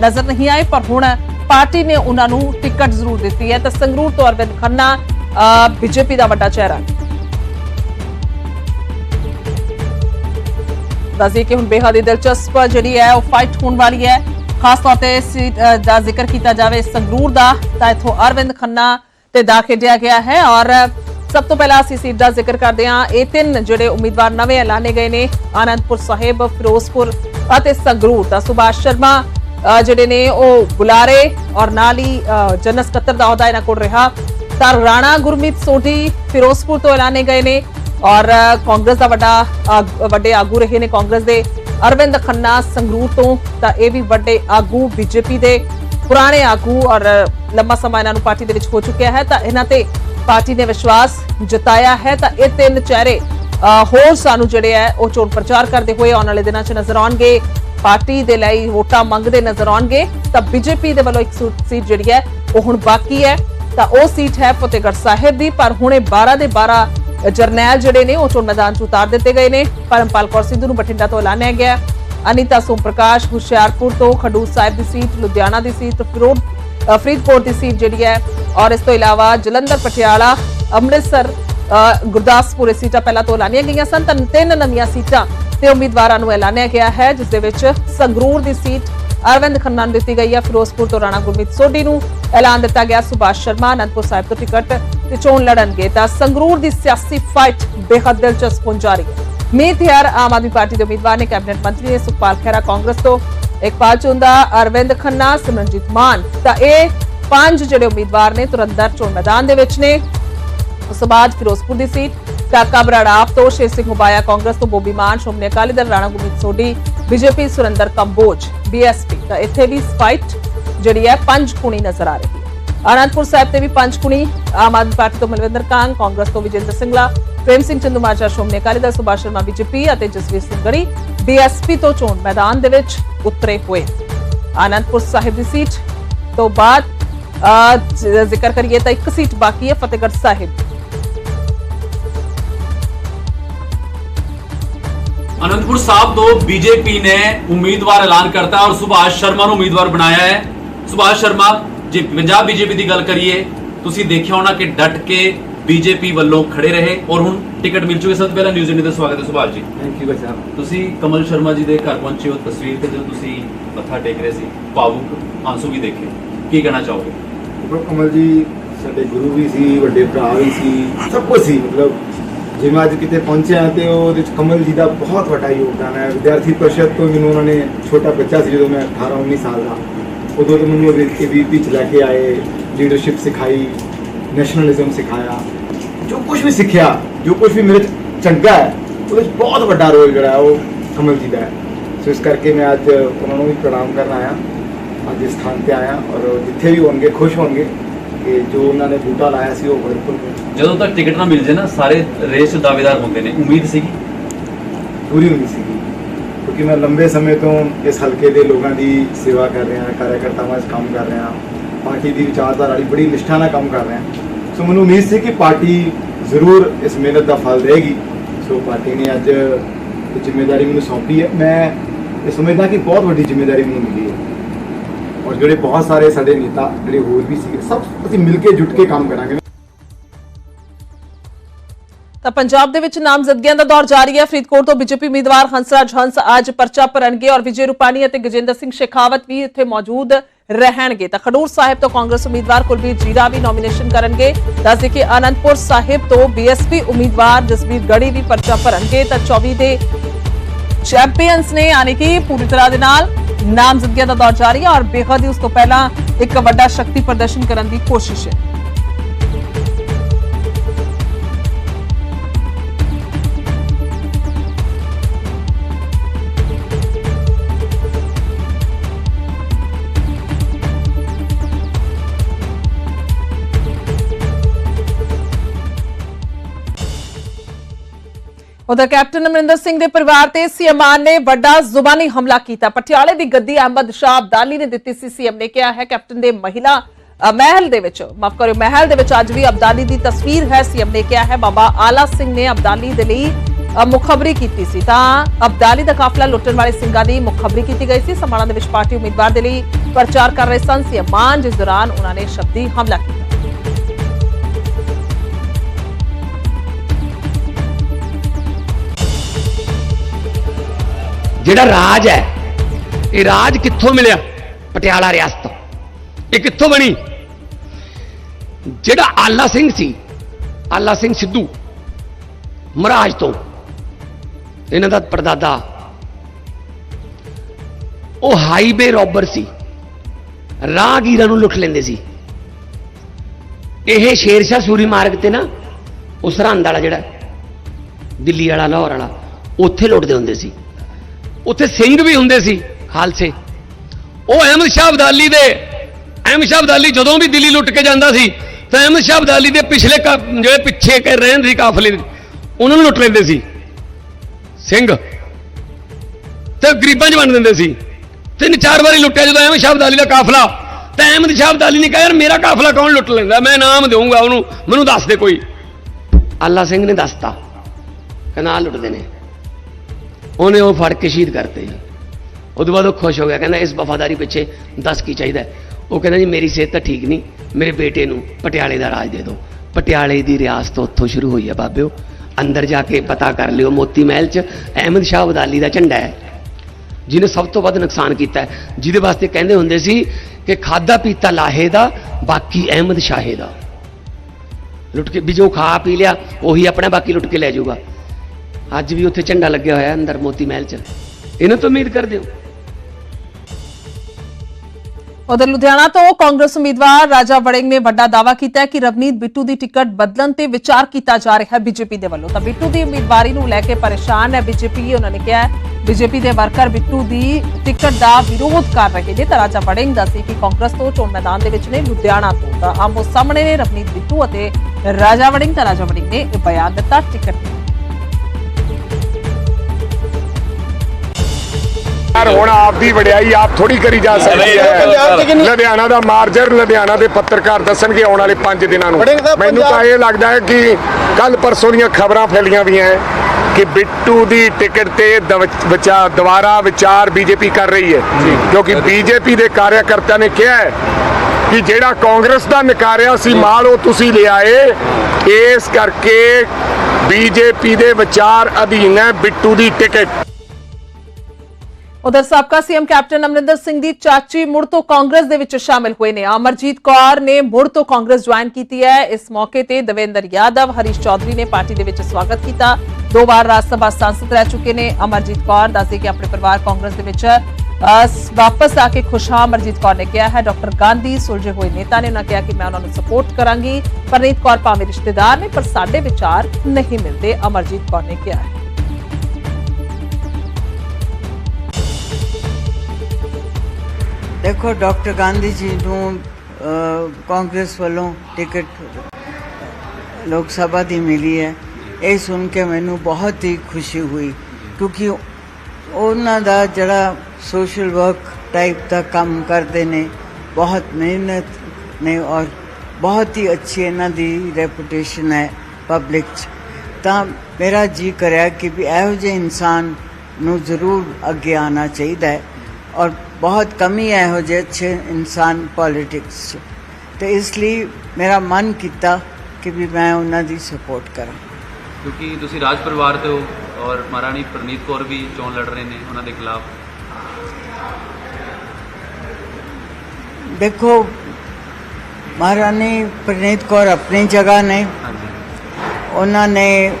ਨਜ਼ਰ ਨਹੀਂ ਆਏ, ਪਰ ਹੁਣ ਪਾਰਟੀ ਨੇ ਉਹਨਾਂ ਨੂੰ ਟਿਕਟ ਜ਼ਰੂਰ ਦਿੱਤੀ ਹੈ। ਤਾਂ ਸੰਗਰੂਰ ਤੋਂ ਅਰਵਿੰਦ ਖੰਨਾ ਬੀਜੇਪੀ ਦਾ ਵੱਡਾ ਚਿਹਰਾ। ਹੈ ਦੱਸਦੇ ਕਿ ਹੁਣ ਬੇਹੱਦ ਹੀ ਦਿਲਚਸਪ ਜਿਹੜੀ ਹੈ, ਉਹ ਫਾਈਟ ਹੋਣ ਵਾਲੀ ਹੈ। ਖਾਸ ਤੌਰ ਤੇ ਦਾ ਜ਼ਿਕਰ ਕੀਤਾ ਜਾਵੇ, ਸੰਗਰੂਰ ਦਾ, ਤਾਂ ਇਥੋਂ ਅਰਵਿੰਦ ਖੰਨਾ ਤੇ ਦਾ ਖੇਡਿਆ ਗਿਆ ਹੈ। ਔਰ ਸਭ ਤੋਂ ਪਹਿਲਾਂ ਅਸੀਂ ਸੀਟ ਦਾ ਜ਼ਿਕਰ ਕਰਦੇ ਹਾਂ। ਇਹ ਤਿੰਨ ਜਿਹੜੇ ਉਮੀਦਵਾਰ ਨਵੇਂ ਐਲਾਨੇ ਗਏ ਨੇ, ਆਨੰਦਪੁਰ ਸਾਹਿਬ, ਫਿਰੋਜ਼ਪੁਰ ਅਤੇ ਸੰਗਰੂਰ ਦਾ ਸੁਭਾਸ਼ ਸ਼ਰਮਾ ਜਿਹੜੇ ਨੇ ਉਹ ਬੁਲਾਰੇ ਔਰ ਨਾਲ ਹੀ ਜਨਰਲ ਸਕੱਤਰ ਦਾ ਅਹੁਦਾ ਇਹਨਾਂ ਕੋਲ ਰਿਹਾ। ਤਾਂ ਰਾਣਾ ਗੁਰਮੀਤ ਸੋਢੀ ਫਿਰੋਜ਼ਪੁਰ ਤੋਂ ਐਲਾਨੇ ਗਏ ਨੇ ਔਰ ਕਾਂਗਰਸ ਦਾ ਵੱਡਾ ਵੱਡੇ ਆਗੂ ਰਹੇ ਨੇ ਕਾਂਗਰਸ ਦੇ। ਅਰਵਿੰਦ ਖੰਨਾ ਸੰਗਰੂਰ ਤੋਂ, ਤਾਂ ਇਹ ਵੀ ਵੱਡੇ ਆਗੂ ਬੀਜੇਪੀ ਦੇ, ਪੁਰਾਣੇ ਆਗੂ ਔਰ ਲੰਮਾ ਸਮਾਂ ਇਹਨਾਂ ਨੂੰ ਪਾਰਟੀ ਦੇ ਵਿੱਚ ਹੋ ਚੁੱਕਿਆ ਹੈ, ਤਾਂ ਇਹਨਾਂ ਤੇ ਪਾਰਟੀ ਨੇ ਵਿਸ਼ਵਾਸ ਜਤਾਇਆ ਹੈ, ਤਾਂ ਇਹ ਤਿੰਨ ਚਿਹਰੇ ਹੋਰ ਸਾਨੂੰ ਜਿਹੜੇ ਹੈ, ਉਹ ਚੋਣ ਪ੍ਰਚਾਰ ਕਰਦੇ ਹੋਏ ਆਉਣ ਵਾਲੇ ਦਿਨਾਂ 'ਚ ਨਜ਼ਰ ਆਉਣਗੇ। ਪਾਰਟੀ ਦੇ ਲਈ ਵੋਟਾਂ ਮੰਗਦੇ ਨਜ਼ਰ ਆਉਣਗੇ, ਤਾਂ ਬੀਜੇਪੀ ਦੇ ਵੱਲੋਂ ਇੱਕ ਸੀਟ ਜਿਹੜੀ ਹੈ, ਉਹ ਹੁਣ ਬਾਕੀ ਹੈ। ਤਾਂ ਉਹ ਸੀਟ ਹੈ ਫਤਿਹਗੜ੍ਹ ਸਾਹਿਬ ਦੀ, ਪਰ ਹੁਣੇ 12 ਦੇ 12 ਜਰਨੈਲ ਜਿਹੜੇ ਨੇ ਉਹ ਚੋਣ ਮੈਦਾਨ 'ਚ ਉਤਾਰ ਦਿੱਤੇ ਗਏ ਨੇ। ਪਰਮਪਾਲ ਕੌਰ ਸਿੱਧੂ ਨੂੰ ਬਠਿੰਡਾ ਤੋਂ ਐਲਾਨਿਆ ਗਿਆ। ਅਨੀਤਾ ਸੋਮ ਪ੍ਰਕਾਸ਼ ਹੁਸ਼ਿਆਰਪੁਰ ਤੋਂ ਖਡੂਰ ਸਾਹਿਬ ਦੀ ਸੀਟ, ਲੁਧਿਆਣਾ ਦੀ ਸੀਟ, ਫਿਰੋਜ਼ ਫਰੀਦਕੋਟ ਦੀ ਸੀਟ ਜਿਹੜੀ ਹੈ। ਔਰ ਇਸ ਤੋਂ ਇਲਾਵਾ ਜਲੰਧਰ, ਪਟਿਆਲਾ, ਅੰਮ੍ਰਿਤਸਰ ਗੁਰਦਾਸਪੁਰ ਸੀਟਾਂ ਪਹਿਲਾਂ ਤੋਂ ਐਲਾਨੀਆਂ ਗਈਆਂ ਸਨ। ਤਾਂ ਤਿੰਨ ਨਵੀਆਂ ਸੀਟਾਂ ਤੇ ਉਮੀਦਵਾਰਾਂ ਨੂੰ ਐਲਾਨਿਆ ਗਿਆ ਹੈ, ਜਿਸ ਦੇ ਵਿੱਚ ਸੰਗਰੂਰ ਦੀ ਸੀਟ, ਅਰਵਿੰਦ ਖੰਨਾ ਨੂੰ ਦਿੱਤੀ ਗਈ ਹੈ। ਫਿਰੋਜ਼ਪੁਰ ਤੋਂ ਰਾਣਾ ਗੁਰਮੀਤ ਸੋਢੀ ਨੂੰ ਐਲਾਨ ਦਿੱਤਾ ਗਿਆ। ਸੁਭਾਸ਼ ਸ਼ਰਮਾ ਅਨੰਦਪੁਰ ਸਾਹਿਬ ਤੋਂ ਟਿਕਟ ਤੇ ਚੋਣ ਲੜਨਗੇ ਤਾਂ ਸੰਗਰੂਰ ਦੀ ਸਿਆਸੀ ਫਾਈਟ ਬੇਹੱਦ ਦਿਲਚਸਪ ਹੋਣ ਜਾ ਰਹੀ ਹੈ। ਮੀਤ ਯਾਰ ਆਮ ਆਦਮੀ ਪਾਰਟੀ ਦੇ ਉਮੀਦਵਾਰ ਨੇ ਕੈਬਨਿਟ ਮੰਤਰੀ ਨੇ ਸੁਖਪਾਲ ਖਹਿਰਾ ਕਾਂਗਰਸ ਤੋਂ, ਇਕਬਾਲ ਚੁੰਦਾ, ਅਰਵਿੰਦ ਖੰਨਾ, ਸਿਮਰਨਜੀਤ ਮਾਨ, ਤਾਂ ਇਹ ਪੰਜ ਜਿਹੜੇ ਉਮੀਦਵਾਰ ਨੇ ਤੁਰੰਦਰ ਚੋਣ ਮੈਦਾਨ ਦੇ ਵਿੱਚ ਨੇ। ਉਸ ਤੋਂ ਬਾਅਦ ਫਿਰੋਜ਼ਪੁਰ ਦੀ ਸੀਟ, ਕਾਕਾ ਬਰਾੜਾ ਤੋਂ, ਸ਼ੇਰ ਸਿੰਘ ਹੁਬਾਇਆ ਕਾਂਗਰਸ ਤੋਂ, ਬੋਬੀ ਮਾਨ, ਸ਼੍ਰੋਮਣੀ ਅਕਾਲੀ ਦਲ, ਰਾਣਾ ਗੁਰਮੀਤ ਸੋਢੀ, ਬੀਜੇਪੀ ਸੁਰਿੰਦਰ ਕੰਬੋਜ, ਬੀਐਸਪੀ, ਤਾਂ ਇੱਥੇ ਵੀ ਫਾਈਟ ਜਿਹੜੀ ਹੈ ਪੰਜ ਕੁਣੀ ਨਜ਼ਰ ਆ ਰਹੀ ਹੈ। ਆਨੰਦਪੁਰ ਸਾਹਿਬ ਤੇ ਵੀ ਪੰਜ ਕੁਣੀ ਆਮ ਆਦਮੀ ਪਾਰਟੀ ਤੋਂ ਮਲਵਿੰਦਰ ਕਾਂਗ, ਕਾਂਗਰਸ ਤੋਂ ਵਿਜੇਂਦਰ ਸਿੰਘਲਾ ਪ੍ਰੇਮ ਸਿੰਘ ਚੰਦੂਮਾਜਰਾ ਸ਼੍ਰੋਮਣੀ ਅਕਾਲੀ ਦਲ, ਸੁਭਾਸ਼ ਸ਼ਰਮਾ, ਬੀਜੇਪੀ ਅਤੇ ਜਸਵੀਰ ਸਿੰਘ ਗੜੀ ਬੀਐਸਪੀ ਤੋਂ ਚੋਣ ਮੈਦਾਨ ਦੇ ਵਿੱਚ ਉਤਰੇ ਹੋਏ। ਆਨੰਦਪੁਰ ਸਾਹਿਬ ਦੀ ਸੀਟ ਤੋਂ ਬਾਅਦ ਜ਼ਿਕਰ ਕਰੀਏ ਤਾਂ ਇੱਕ ਸੀਟ ਬਾਕੀ ਹੈ ਫਤਿਹਗੜ੍ਹ ਸਾਹਿਬ। ਅਨੰਦਪੁਰ ਸਾਹਿਬ ਤੋਂ ਬੀਜੇਪੀ ਨੇ ਉਮੀਦਵਾਰ ਐਲਾਨ ਕਰਤਾ ਔਰ ਸੁਭਾਸ਼ ਸ਼ਰਮਾ ਨੂੰ ਉਮੀਦਵਾਰ ਬਣਾਇਆ ਹੈ। ਸੁਭਾਸ਼ ਸ਼ਰਮਾ ਜੇ ਪੰਜਾਬ ਬੀਜੇਪੀ ਦੀ ਗੱਲ ਕਰੀਏ ਤੁਸੀਂ ਦੇਖਿਆ ਹੋਣਾ ਕਿ ਡਟ ਕੇ ਬੀਜੇਪੀ ਵੱਲੋਂ ਖੜੇ ਰਹੇ ਔਰ ਹੁਣ ਟਿਕਟ ਮਿਲ ਚੁੱਕੀ ਸਭ ਤੋਂ ਪਹਿਲਾਂ ਨਿਊਜ਼ ਇੰਡੀਆ ਦਾ ਸਵਾਗਤ ਹੈ ਸੁਭਾਸ਼ ਜੀ। Thank you Bhai Sahib. ਤੁਸੀਂ ਕਮਲ ਸ਼ਰਮਾ ਜੀ ਦੇ ਘਰ ਪਹੁੰਚੇ ਹੋ ਤਸਵੀਰ ਤੇ ਜਦੋਂ ਤੁਸੀਂ ਮੱਥਾ ਟੇਕ ਰਹੇ ਸੀ। ਭਾਵੁਕ ਆਂਸੂ ਵੀ ਦੇਖੇ। ਕੀ ਕਹਿਣਾ ਚਾਹੋਗੇ? ਦੇਖੋ ਕਮਲ ਜੀ ਸਾਡੇ ਗੁਰੂ ਵੀ ਸੀ ਵੱਡੇ ਭਰਾ ਵੀ ਸੀ ਸਭ ਕੁਝ ਸੀ। ਮਤਲਬ ਜਿਵੇਂ ਅੱਜ ਕਿਤੇ ਪਹੁੰਚਿਆ ਤੇ ਉਹਦੇ ਵਿੱਚ ਕਮਲ ਜੀ ਦਾ ਬਹੁਤ ਵੱਡਾ ਯੋਗਦਾਨ ਹੈ। ਵਿਦਿਆਰਥੀ ਪਰਿਸ਼ਦ ਤੋਂ ਮੈਨੂੰ ਉਹਨਾਂ ਨੇ ਛੋਟਾ ਬੱਚਾ ਸੀ ਜਦੋਂ ਮੈਂ 18 19 ਸਾਲ ਦਾ। ਉਦੋਂ ਤੋਂ ਮੈਨੂੰ ਉਹਦੇ ਵੀਪੀ ਚ ਲੈ ਕੇ ਆਏ ਲੀਡਰਸ਼ਿਪ ਸਿਖਾਈ ਨੈਸ਼ਨਲਿਜ਼ਮ ਸਿਖਾਇਆ ਜੋ ਕੁਝ ਵੀ ਸਿੱਖਿਆ ਜੋ ਕੁਝ ਵੀ ਮੇਰੇ 'ਚ ਚੰਗਾ ਹੈ ਉਹਦੇ ਵਿੱਚ ਬਹੁਤ ਵੱਡਾ ਰੋਲ ਜਿਹੜਾ ਹੈ ਉਹ ਕਮਲ ਜੀ ਦਾ ਹੈ ਸੋ ਇਸ ਕਰਕੇ ਮੈਂ ਅੱਜ ਉਹਨਾਂ ਨੂੰ ਵੀ ਪ੍ਰਣਾਮ ਕਰਨ ਆਇਆ ਅੱਜ ਇਸ ਸਥਾਨ ਤੇ ਆਇਆ ਔਰ ਜਿੱਥੇ ਵੀ ਹੋਣਗੇ ਖੁਸ਼ ਹੋਣਗੇ ਕਿ ਜੋ ਉਹਨਾਂ ਨੇ ਬੂਟਾ ਲਾਇਆ ਸੀ ਉਹ ਬਿਲਕੁਲ ਜਦੋਂ ਤੱਕ ਟਿਕਟ ਨਾ ਮਿਲ ਜੇ ਨਾ ਸਾਰੇ ਰੇਸ 'ਚ ਦਾਅਵੇਦਾਰ ਹੁੰਦੇ ਨੇ ਉਮੀਦ ਸੀਗੀ ਪੂਰੀ ਹੁੰਦੀ ਸੀ ਕਿਉਂਕਿ ਮੈਂ ਲੰਬੇ ਸਮੇਂ ਤੋਂ ਇਸ ਹਲਕੇ ਦੇ ਲੋਕਾਂ ਦੀ ਸੇਵਾ ਕਰ ਰਿਹਾ ਕਾਰਜਕਰਤਾਵਾਂ 'ਚ ਕੰਮ ਕਰ ਰਿਹਾ, ਪਾਰਟੀ ਦੀ ਵਿਚਾਰਧਾਰਾ ਵਾਲੀ ਬੜੀ ਨਿਸ਼ਠਾ ਨਾਲ ਕੰਮ ਕਰ ਰਿਹਾ। ਸੋ ਮੈਨੂੰ ਉਮੀਦ ਸੀ ਕਿ ਪਾਰਟੀ ਜ਼ਰੂਰ ਇਸ ਮਿਹਨਤ ਦਾ ਫਲ ਦੇਗੀ ਸੋ ਪਾਰਟੀ ਨੇ ਅੱਜ ਜ਼ਿੰਮੇਵਾਰੀ ਮੈਨੂੰ ਸੌਂਪੀ ਹੈ। ਮੈਂ ਇਹ ਸਮਝਦਾ ਕਿ ਬਹੁਤ ਵੱਡੀ ਜ਼ਿੰਮੇਵਾਰੀ ਮੈਨੂੰ ਮਿਲੀ ਹੈ। ਔਰ ਜਿਹੜੇ ਬਹੁਤ ਸਾਰੇ ਸਾਡੇ ਨੇਤਾ, ਜਿਹੜੇ ਹੋਰ ਵੀ ਸੀਗੇ, ਸਭ ਅਸੀਂ ਮਿਲ ਕੇ ਜੁਟ ਕੇ ਕੰਮ ਕਰਾਂਗੇ। ਤਾਂ ਪੰਜਾਬ ਦੇ ਵਿੱਚ ਨਾਮਜ਼ਦਗੀਆਂ ਦਾ ਦੌਰ ਜਾਰੀ ਹੈ। ਫਰੀਦਕੋਟ ਤੋਂ ਬੀਜੇਪੀ ਉਮੀਦਵਾਰ ਹੰਸਰਾਜ ਹੰਸ ਅੱਜ ਪਰਚਾ ਭਰਨਗੇ ਔਰ ਵਿਜੇ ਰੂਪਾਣੀ ਅਤੇ ਗਜੇਂਦਰ ਸਿੰਘ ਸ਼ੇਖਾਵਤ ਵੀ ਇੱਥੇ ਮੌਜੂਦ ਰਹਿਣਗੇ। ਤਾਂ ਖਡੂਰ ਸਾਹਿਬ ਤੋਂ ਕਾਂਗਰਸ ਉਮੀਦਵਾਰ ਕੁਲਬੀਰ ਜੀਰਾ ਵੀ ਨੋਮੀਨੇਸ਼ਨ ਕਰਨਗੇ। ਦੱਸਦੇ ਕਿ ਅਨੰਦਪੁਰ ਸਾਹਿਬ ਤੋਂ ਬੀਐਸਪੀ ਉਮੀਦਵਾਰ ਜਸਵੀਰ ਗੜੀ ਵੀ ਪਰਚਾ ਭਰਨਗੇ। ਤਾਂ 24 ਦੇ ਚੈਂਪੀਅਨਸ ਨੇ ਯਾਨੀ ਕਿ ਪੂਰੀ ਤਰ੍ਹਾਂ ਦੇ ਨਾਲ ਨਾਮਜ਼ਦਗੀਆਂ ਦਾ ਦੌਰ ਜਾਰੀ ਹੈ ਔਰ ਬੇਹੱਦ ਹੀ ਉਸ ਤੋਂ ਪਹਿਲਾਂ ਇੱਕ ਵੱਡਾ ਸ਼ਕਤੀ ਪ੍ਰਦਰਸ਼ਨ ਕਰਨ ਦੀ ਕੋਸ਼ਿਸ਼ ਹੈ। ਉਧਰ ਕੈਪਟਨ ਅਮਰਿੰਦਰ ਸਿੰਘ ਦੇ ਪਰਿਵਾਰ ਤੇ ਸੀਐਮ ਨੇ ਵੱਡਾ ਜ਼ੁਬਾਨੀ ਹਮਲਾ ਕੀਤਾ। ਪਟਿਆਲੇ ਦੀ ਗੱਦੀ ਅਹਿਮਦ ਸ਼ਾਹ ਅਬਦਾਲੀ ਨੇ ਦਿੱਤੀ ਸੀ। ਸੀਐਮ ਨੇ ਕਿਹਾ ਹੈ, ਕੈਪਟਨ ਦੇ ਮਹਿਲਾ ਮਹਿਲ ਦੇ ਵਿੱਚ, ਮਾਫ ਕਰਿਓ, ਮਹਿਲ ਦੇ ਵਿੱਚ ਅੱਜ ਵੀ ਅਬਦਾਲੀ ਦੀ ਤਸਵੀਰ ਹੈ, ਸੀਐਮ ਨੇ ਕਿਹਾ ਹੈ। ਬਾਬਾ ਆਲਾ ਸਿੰਘ ਨੇ ਅਬਦਾਲੀ ਦੇ ਲਈ ਮੁਖਬਰੀ ਕੀਤੀ ਸੀ। ਤਾਂ ਅਬਦਾਲੀ ਦਾ ਕਾਫਲਾ ਲੁੱਟਣ ਵਾਲੇ ਸਿੰਘਾਂ ਦੀ ਮੁਖਬਰੀ ਕੀਤੀ ਗਈ ਸੀ। ਸਮਾਣਾ ਦੇ ਵਿੱਚ ਪਾਰਟੀ ਉਮੀਦਵਾਰ ਦੇ ਲਈ ਪ੍ਰਚਾਰ ਕਰ ਰਹੇ ਸਨ ਸੀਐਮ ਮਾਨ ਜਿਸ ਦੌਰਾਨ ਉਹਨਾਂ ਨੇ ਸ਼ਬਦੀ ਹਮਲਾ ਕੀਤਾ। ਜਿਹੜਾ ਰਾਜ ਹੈ, ਇਹ ਰਾਜ ਕਿੱਥੋਂ ਮਿਲਿਆ? ਪਟਿਆਲਾ ਰਿਆਸਤ ਇਹ ਕਿੱਥੋਂ ਬਣੀ? ਜਿਹੜਾ ਆਲਾ ਸਿੰਘ ਸੀ, ਆਲਾ ਸਿੰਘ ਸਿੱਧੂ, ਮਹਾਰਾਜ ਤੋਂ, ਇਹਨਾਂ ਦਾ ਪਰਦਾਦਾ ਉਹ ਹਾਈਵੇ ਰੋਬਰ ਸੀ। ਰਾਹਗੀਰਾਂ ਨੂੰ ਲੁੱਟ ਲੈਂਦੇ ਸੀ। ਇਹ ਸ਼ੇਰਸ਼ਾਹ ਸੂਰੀ ਮਾਰਗ ਤੇ ਨਾ ਉਹ ਸਰਹੰਦ ਵਾਲਾ ਜਿਹੜਾ, ਦਿੱਲੀ ਵਾਲਾ, ਲਾਹੌਰ ਵਾਲਾ, ਉੱਥੇ ਲੁੱਟਦੇ ਹੁੰਦੇ ਸੀ। ਉੱਥੇ ਸਿੰਘ ਵੀ ਹੁੰਦੇ ਸੀ, ਖਾਲਸੇ। ਉਹ ਅਹਿਮਦ ਸ਼ਾਹ ਅਬਦਾਲੀ ਦੇ, ਅਹਿਮਦ ਸ਼ਾਹ ਅਬਦਾਲੀ ਜਦੋਂ ਵੀ ਦਿੱਲੀ ਲੁੱਟ ਕੇ ਜਾਂਦਾ ਸੀ, ਤਾਂ ਅਹਿਮਦ ਸ਼ਾਹ ਅਬਦਾਲੀ ਦੇ ਪਿਛਲੇ ਕਾ- ਜਿਹੜੇ ਪਿੱਛੇ ਕੇ ਰਹਿਣ ਸੀ ਕਾਫਲੇ ਉਹਨਾਂ ਨੂੰ ਲੁੱਟ ਲੈਂਦੇ ਸੀ। ਸਿੰਘ ਤੇ ਗਰੀਬਾਂ 'ਚ ਵੰਡ ਦਿੰਦੇ ਸੀ। ਤਿੰਨ ਚਾਰ ਵਾਰੀ ਲੁੱਟਿਆ ਜਦੋਂ ਅਹਿਮਦ ਸ਼ਾਹ ਅਬਦਾਲੀ ਦਾ ਕਾਫਲਾ। ਤਾਂ ਅਹਿਮਦ ਸ਼ਾਹ ਅਬਦਾਲੀ ਨੇ ਕਿਹਾ, ਯਾਰ ਮੇਰਾ ਕਾਫਲਾ ਕੌਣ ਲੁੱਟ ਲੈਂਦਾ? ਮੈਂ ਇਨਾਮ ਦੇਵਾਂਗਾ ਉਹਨੂੰ, ਮੈਨੂੰ ਦੱਸ ਦੇ ਕੋਈ। ਅੱਲਾ ਸਿੰਘ ਨੇ ਦੱਸਤਾ, ਕਹਿੰਦਾ ਲੁੱਟਦੇ ਨੇ। ਉਹਨੇ ਉਹ ਫੜ ਕੇ ਸ਼ਹੀਦ ਕਰਤੇ ਜੀ। ਉਦੋਂ ਬਾਅਦ ਉਹ ਖੁਸ਼ ਹੋ ਗਿਆ, ਕਹਿੰਦਾ ਇਸ ਵਫਾਦਾਰੀ ਪਿੱਛੇ ਦੱਸ ਕੀ ਚਾਹੀਦਾ ਉਹ ਕਹਿੰਦਾ ਜੀ, ਮੇਰੀ ਸਿਹਤ ਤਾਂ ਠੀਕ ਨਹੀਂ, ਮੇਰੇ ਬੇਟੇ ਨੂੰ ਪਟਿਆਲੇ ਦਾ ਰਾਜ ਦੇ ਦਿਓ। ਪਟਿਆਲੇ ਦੀ ਰਿਆਸਤ ਉੱਥੋਂ ਸ਼ੁਰੂ ਹੋਈ ਹੈ ਬਾਬਿਓ। ਅੰਦਰ ਜਾ ਕੇ ਪਤਾ ਕਰ ਲਿਓ, ਮੋਤੀ ਮਹਿਲ 'ਚ ਅਹਿਮਦ ਸ਼ਾਹ ਅਬਦਾਲੀ ਦਾ ਝੰਡਾ ਹੈ, ਜਿਹਨੇ ਸਭ ਤੋਂ ਵੱਧ ਨੁਕਸਾਨ ਕੀਤਾ ਜਿਹਦੇ ਵਾਸਤੇ ਕਹਿੰਦੇ ਹੁੰਦੇ ਸੀ ਕਿ ਖਾਦਾ ਪੀਤਾ ਲਾਹੇ ਦਾ, ਬਾਕੀ ਅਹਿਮਦ ਸ਼ਾਹੇ ਦਾ। ਲੁੱਟ ਕੇ, ਵੀ ਜੋ ਖਾ ਪੀ ਲਿਆ, ਉਹੀ ਆਪਣਾ ਬਾਕੀ ਲੁੱਟ ਕੇ ਲੈ ਜਾਊਗਾ। ਅੱਜ ਵੀ ਉੱਥੇ ਝੰਡਾ ਲੱਗਿਆ ਹੋਇਆ ਅੰਦਰ ਮੋਤੀ ਮਹਿਲ 'ਚ। ਇਹਨਾਂ ਤੋਂ ਉਮੀਦ ਕਰਦੇ ਹੋ? ਉਧਰ ਲੁਧਿਆਣਾ ਤੋਂ ਕਾਂਗਰਸ ਉਮੀਦਵਾਰ ਰਾਜਾ ਵੜਿੰਗ ਨੇ ਵੱਡਾ ਦਾਅਵਾ ਕੀਤਾ ਹੈ ਕਿ ਰਵਨੀਤ ਬਿੱਟੂ ਦੀ ਟਿਕਟ ਬਦਲਣ ਤੇ ਵਿਚਾਰ ਕੀਤਾ ਜਾ ਰਿਹਾ ਹੈ ਬੀਜੇਪੀ ਦੇ ਵੱਲੋਂ। ਤਾਂ ਬਿੱਟੂ ਦੀ ਉਮੀਦਵਾਰੀ ਨੂੰ ਲੈ ਕੇ ਪਰੇਸ਼ਾਨ ਹੈ ਬੀਜੇਪੀ, ਉਹਨਾਂ ਨੇ ਕਿਹਾ ਬੀਜੇਪੀ ਦੇ ਵਰਕਰ ਬਿੱਟੂ ਦੀ ਟਿਕਟ ਦਾ ਵਿਰੋਧ ਕਰ ਰਹੇ ਨੇ। ਤਾਂ ਰਾਜਾ ਵੜਿੰਗ ਦਾ ਸੀ ਕਿ ਕਾਂਗਰਸ ਤੋਂ ਚੋਣ ਮੈਦਾਨ ਦੇ ਵਿੱਚ ਨੇ ਲੁਧਿਆਣਾ ਤੋਂ। ਤਾਂ ਆਮੋ ਸਾਹਮਣੇ ਨੇ ਰਵਨੀਤ ਬਿੱਟੂ ਅਤੇ ਰਾਜਾ ਵੜਿੰਗ। ਤਾਂ ਰਾਜਾ ਵੜਿੰਗ ਨੇ ਬਿਆਨ ਦਿੱਤਾ ਟਿਕਟ ਯਾਰ ਹੁਣ ਆਪ ਦੀ ਵਡਿਆਈ ਆਪ ਥੋੜੀ ਕਰੀ ਜਾ ਸਕਦੀ ਹੈ। ਲੁਧਿਆਣਾ ਦਾ ਮਾਰਜਰ ਲੁਧਿਆਣਾ ਦੇ ਪੱਤਰਕਾਰ ਦੱਸਣਗੇ ਆਉਣ ਵਾਲੇ 5 ਦਿਨਾਂ ਨੂੰ। ਮੈਨੂੰ ਤਾਂ ਇਹ ਲੱਗਦਾ ਹੈ ਕਿ ਕੱਲ ਪਰਸੋਂ ਦੀਆਂ ਖਬਰਾਂ ਫੈਲੀਆਂ ਵੀਆਂ ਹੈ ਕਿ ਬਿੱਟੂ ਦੀ ਟਿਕਟ ਤੇ ਦਵ- ਵਿਚਾ ਦੁਬਾਰਾ ਵਿਚਾਰ ਬੀਜੇਪੀ ਕਰ ਰਹੀ ਹੈ। ਕਿਉਂਕਿ ਬੀਜੇਪੀ ਦੇ ਕਾਰਿਆਕਰਤਾ ਨੇ ਕਿਹਾ ਹੈ ਕਿ ਜਿਹੜਾ ਕਾਂਗਰਸ ਦਾ ਨਕਾਰਿਆ ਸੀ ਮਾਲ ਉਹ ਤੁਸੀਂ ਲਿਆਏ ਇਸ ਕਰਕੇ ਬੀਜੇਪੀ ਦੇ ਵਿਚਾਰ ਅਧੀਨ ਹੈ ਬਿੱਟੂ ਦੀ ਟਿਕਟ। ਉਧਰ ਸਾਬਕਾ ਸੀਐਮ ਕੈਪਟਨ ਅਮਰਿੰਦਰ ਸਿੰਘ ਦੀ ਚਾਚੀ ਮੁੜ ਤੋਂ ਕਾਂਗਰਸ ਦੇ ਵਿੱਚ ਸ਼ਾਮਿਲ ਹੋਏ ਨੇ। ਅਮਰਜੀਤ ਕੌਰ ਨੇ ਮੁੜ ਤੋਂ ਕਾਂਗਰਸ ਜੁਆਇਨ ਕੀਤੀ ਹੈ। ਇਸ ਮੌਕੇ ਤੇ ਦਵਿੰਦਰ ਯਾਦਵ, ਹਰੀਸ਼ ਚੌਧਰੀ ਨੇ ਪਾਰਟੀ ਦੇ ਵਿੱਚ ਸਵਾਗਤ ਕੀਤਾ। ਦੋ ਵਾਰ ਰਾਜ ਸਭਾ ਸੰਸਦ ਰਹਿ ਚੁੱਕੇ ਨੇ। ਅਮਰਜੀਤ ਕੌਰ ਦੱਸਦੇ ਕਿ ਆਪਣੇ ਪਰਿਵਾਰ ਕਾਂਗਰਸ ਦੇ ਵਿੱਚ ਵਾਪਸ ਆ ਕੇ ਖੁਸ਼ ਹਾਂ ਅਮਰਜੀਤ ਕੌਰ ਨੇ ਕਿਹਾ ਹੈ। ਡਾਕਟਰ ਗਾਂਧੀ ਸੁਲਝੇ ਹੋਏ ਨੇਤਾ ਨੇ ਉਹਨਾਂ ਕਿਹਾ ਕਿ ਮੈਂ ਉਹਨਾਂ ਨੂੰ ਸਪੋਰਟ ਕਰਾਂਗੀ। ਪਰਨੀਤ ਕੌਰ ਭਾਵੇਂ ਰਿਸ਼ਤੇਦਾਰ ਨੇ, ਪਰ ਸਾਡੇ ਵਿਚਾਰ ਨਹੀਂ ਮਿਲਦੇ, ਅਮਰਜੀਤ ਕੌਰ ਨੇ ਕਿਹਾ ਦੇਖੋ, ਡਾਕਟਰ ਗਾਂਧੀ ਜੀ ਨੂੰ ਕਾਂਗਰਸ ਵੱਲੋਂ ਟਿਕਟ ਲੋਕ ਸਭਾ ਦੀ ਮਿਲੀ ਹੈ। ਇਹ ਸੁਣ ਕੇ ਮੈਨੂੰ ਬਹੁਤ ਹੀ ਖੁਸ਼ੀ ਹੋਈ, ਕਿਉਂਕਿ ਉਹਨਾਂ ਦਾ ਜਿਹੜਾ ਸੋਸ਼ਲ ਵਰਕ ਟਾਈਪ ਦਾ ਕੰਮ ਕਰਦੇ ਨੇ, ਬਹੁਤ ਮਿਹਨਤ ਨੇ ਔਰ ਬਹੁਤ ਹੀ ਅੱਛੀ ਇਹਨਾਂ ਦੀ ਰੈਪੂਟੇਸ਼ਨ ਹੈ ਪਬਲਿਕ 'ਚ। ਤਾਂ ਮੇਰਾ ਜੀ ਕਰਿਆ ਕਿ ਵੀ ਇਹੋ ਜਿਹੇ ਇਨਸਾਨ ਨੂੰ ਜ਼ਰੂਰ ਅੱਗੇ ਆਉਣਾ ਚਾਹੀਦਾ ਹੈ। ਔਰ ਬਹੁਤ ਕਮੀ ਹੈ ਇਹੋ ਜਿਹੇ ਅੱਛੇ ਇਨਸਾਨ ਪੋਲਿਟਿਕਸ 'ਚ ਤੇ ਇਸ ਲਈ ਮੇਰਾ ਮਨ ਕੀਤਾ ਕਿ ਵੀ ਮੈਂ ਉਹਨਾਂ ਦੀ ਸਪੋਰਟ ਕਰਾਂ ਕਿਉਂਕਿ ਤੁਸੀਂ ਰਾਜ ਪਰਿਵਾਰ ਤੋਂ ਹੋ ਔਰ ਮਹਾਰਾਣੀ ਪ੍ਰਨੀਤ ਕੌਰ ਵੀ ਚੋਣ ਲੜ ਰਹੇ ਨੇ ਉਹਨਾਂ ਦੇ ਖਿਲਾਫ ਦੇਖੋ ਮਹਾਰਾਣੀ ਪ੍ਰਨੀਤ ਕੌਰ ਆਪਣੀ ਜਗ੍ਹਾ ਨੇ ਹਾਂਜੀ ਉਹਨਾਂ ਨੇ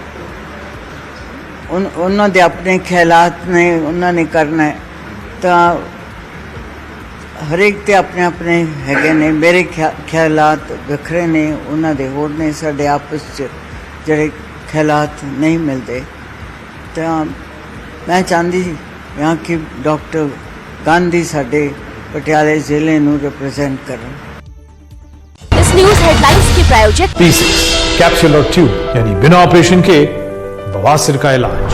ਉਹਨਾਂ ਦੇ ਆਪਣੇ ਖਿਆਲਾਤ ਨੇ ਉਹਨਾਂ ਨੇ ਕਰਨਾ ਹੈ ਤਾਂ ਹਰੇਕ ਤੇ ਆਪਣੇ ਆਪਣੇ ਹੈਗੇ ਨੇ ਮੇਰੇ ਖਿਆ- ਖਿਆਲਾਤ ਵੱਖਰੇ ਨੇ ਉਹਨਾਂ ਦੇ ਹੋਰ ਨੇ ਸਾਡੇ ਆਪਸ 'ਚ ਜਿਹੜੇ ਖਿਆਲਾਤ ਨਹੀਂ ਮਿਲਦੇ ਤਾਂ ਮੈਂ ਚਾਹੁੰਦੀ ਹਾਂ ਕਿ ਡਾਕਟਰ ਗਾਂਧੀ ਸਾਡੇ ਪਟਿਆਲੇ ਜ਼ਿਲ੍ਹੇ ਨੂੰ ਰਿਪਰੈਜ਼ੈਂਟ ਕਰਨ इस न्यूज हेडलाइंस के प्रायोजक P6 कैप्सूल और ट्यूब यानी बिना ऑपरेशन के बवासीर का इलाज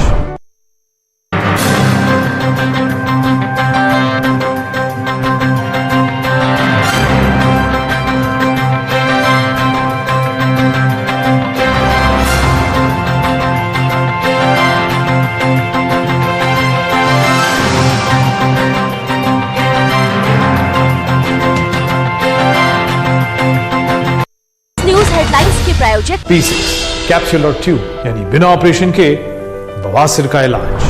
के प्रायोजक पी कैप्सूल और ट्यूब यानी बिना ऑपरेशन के बवासीर का इलाज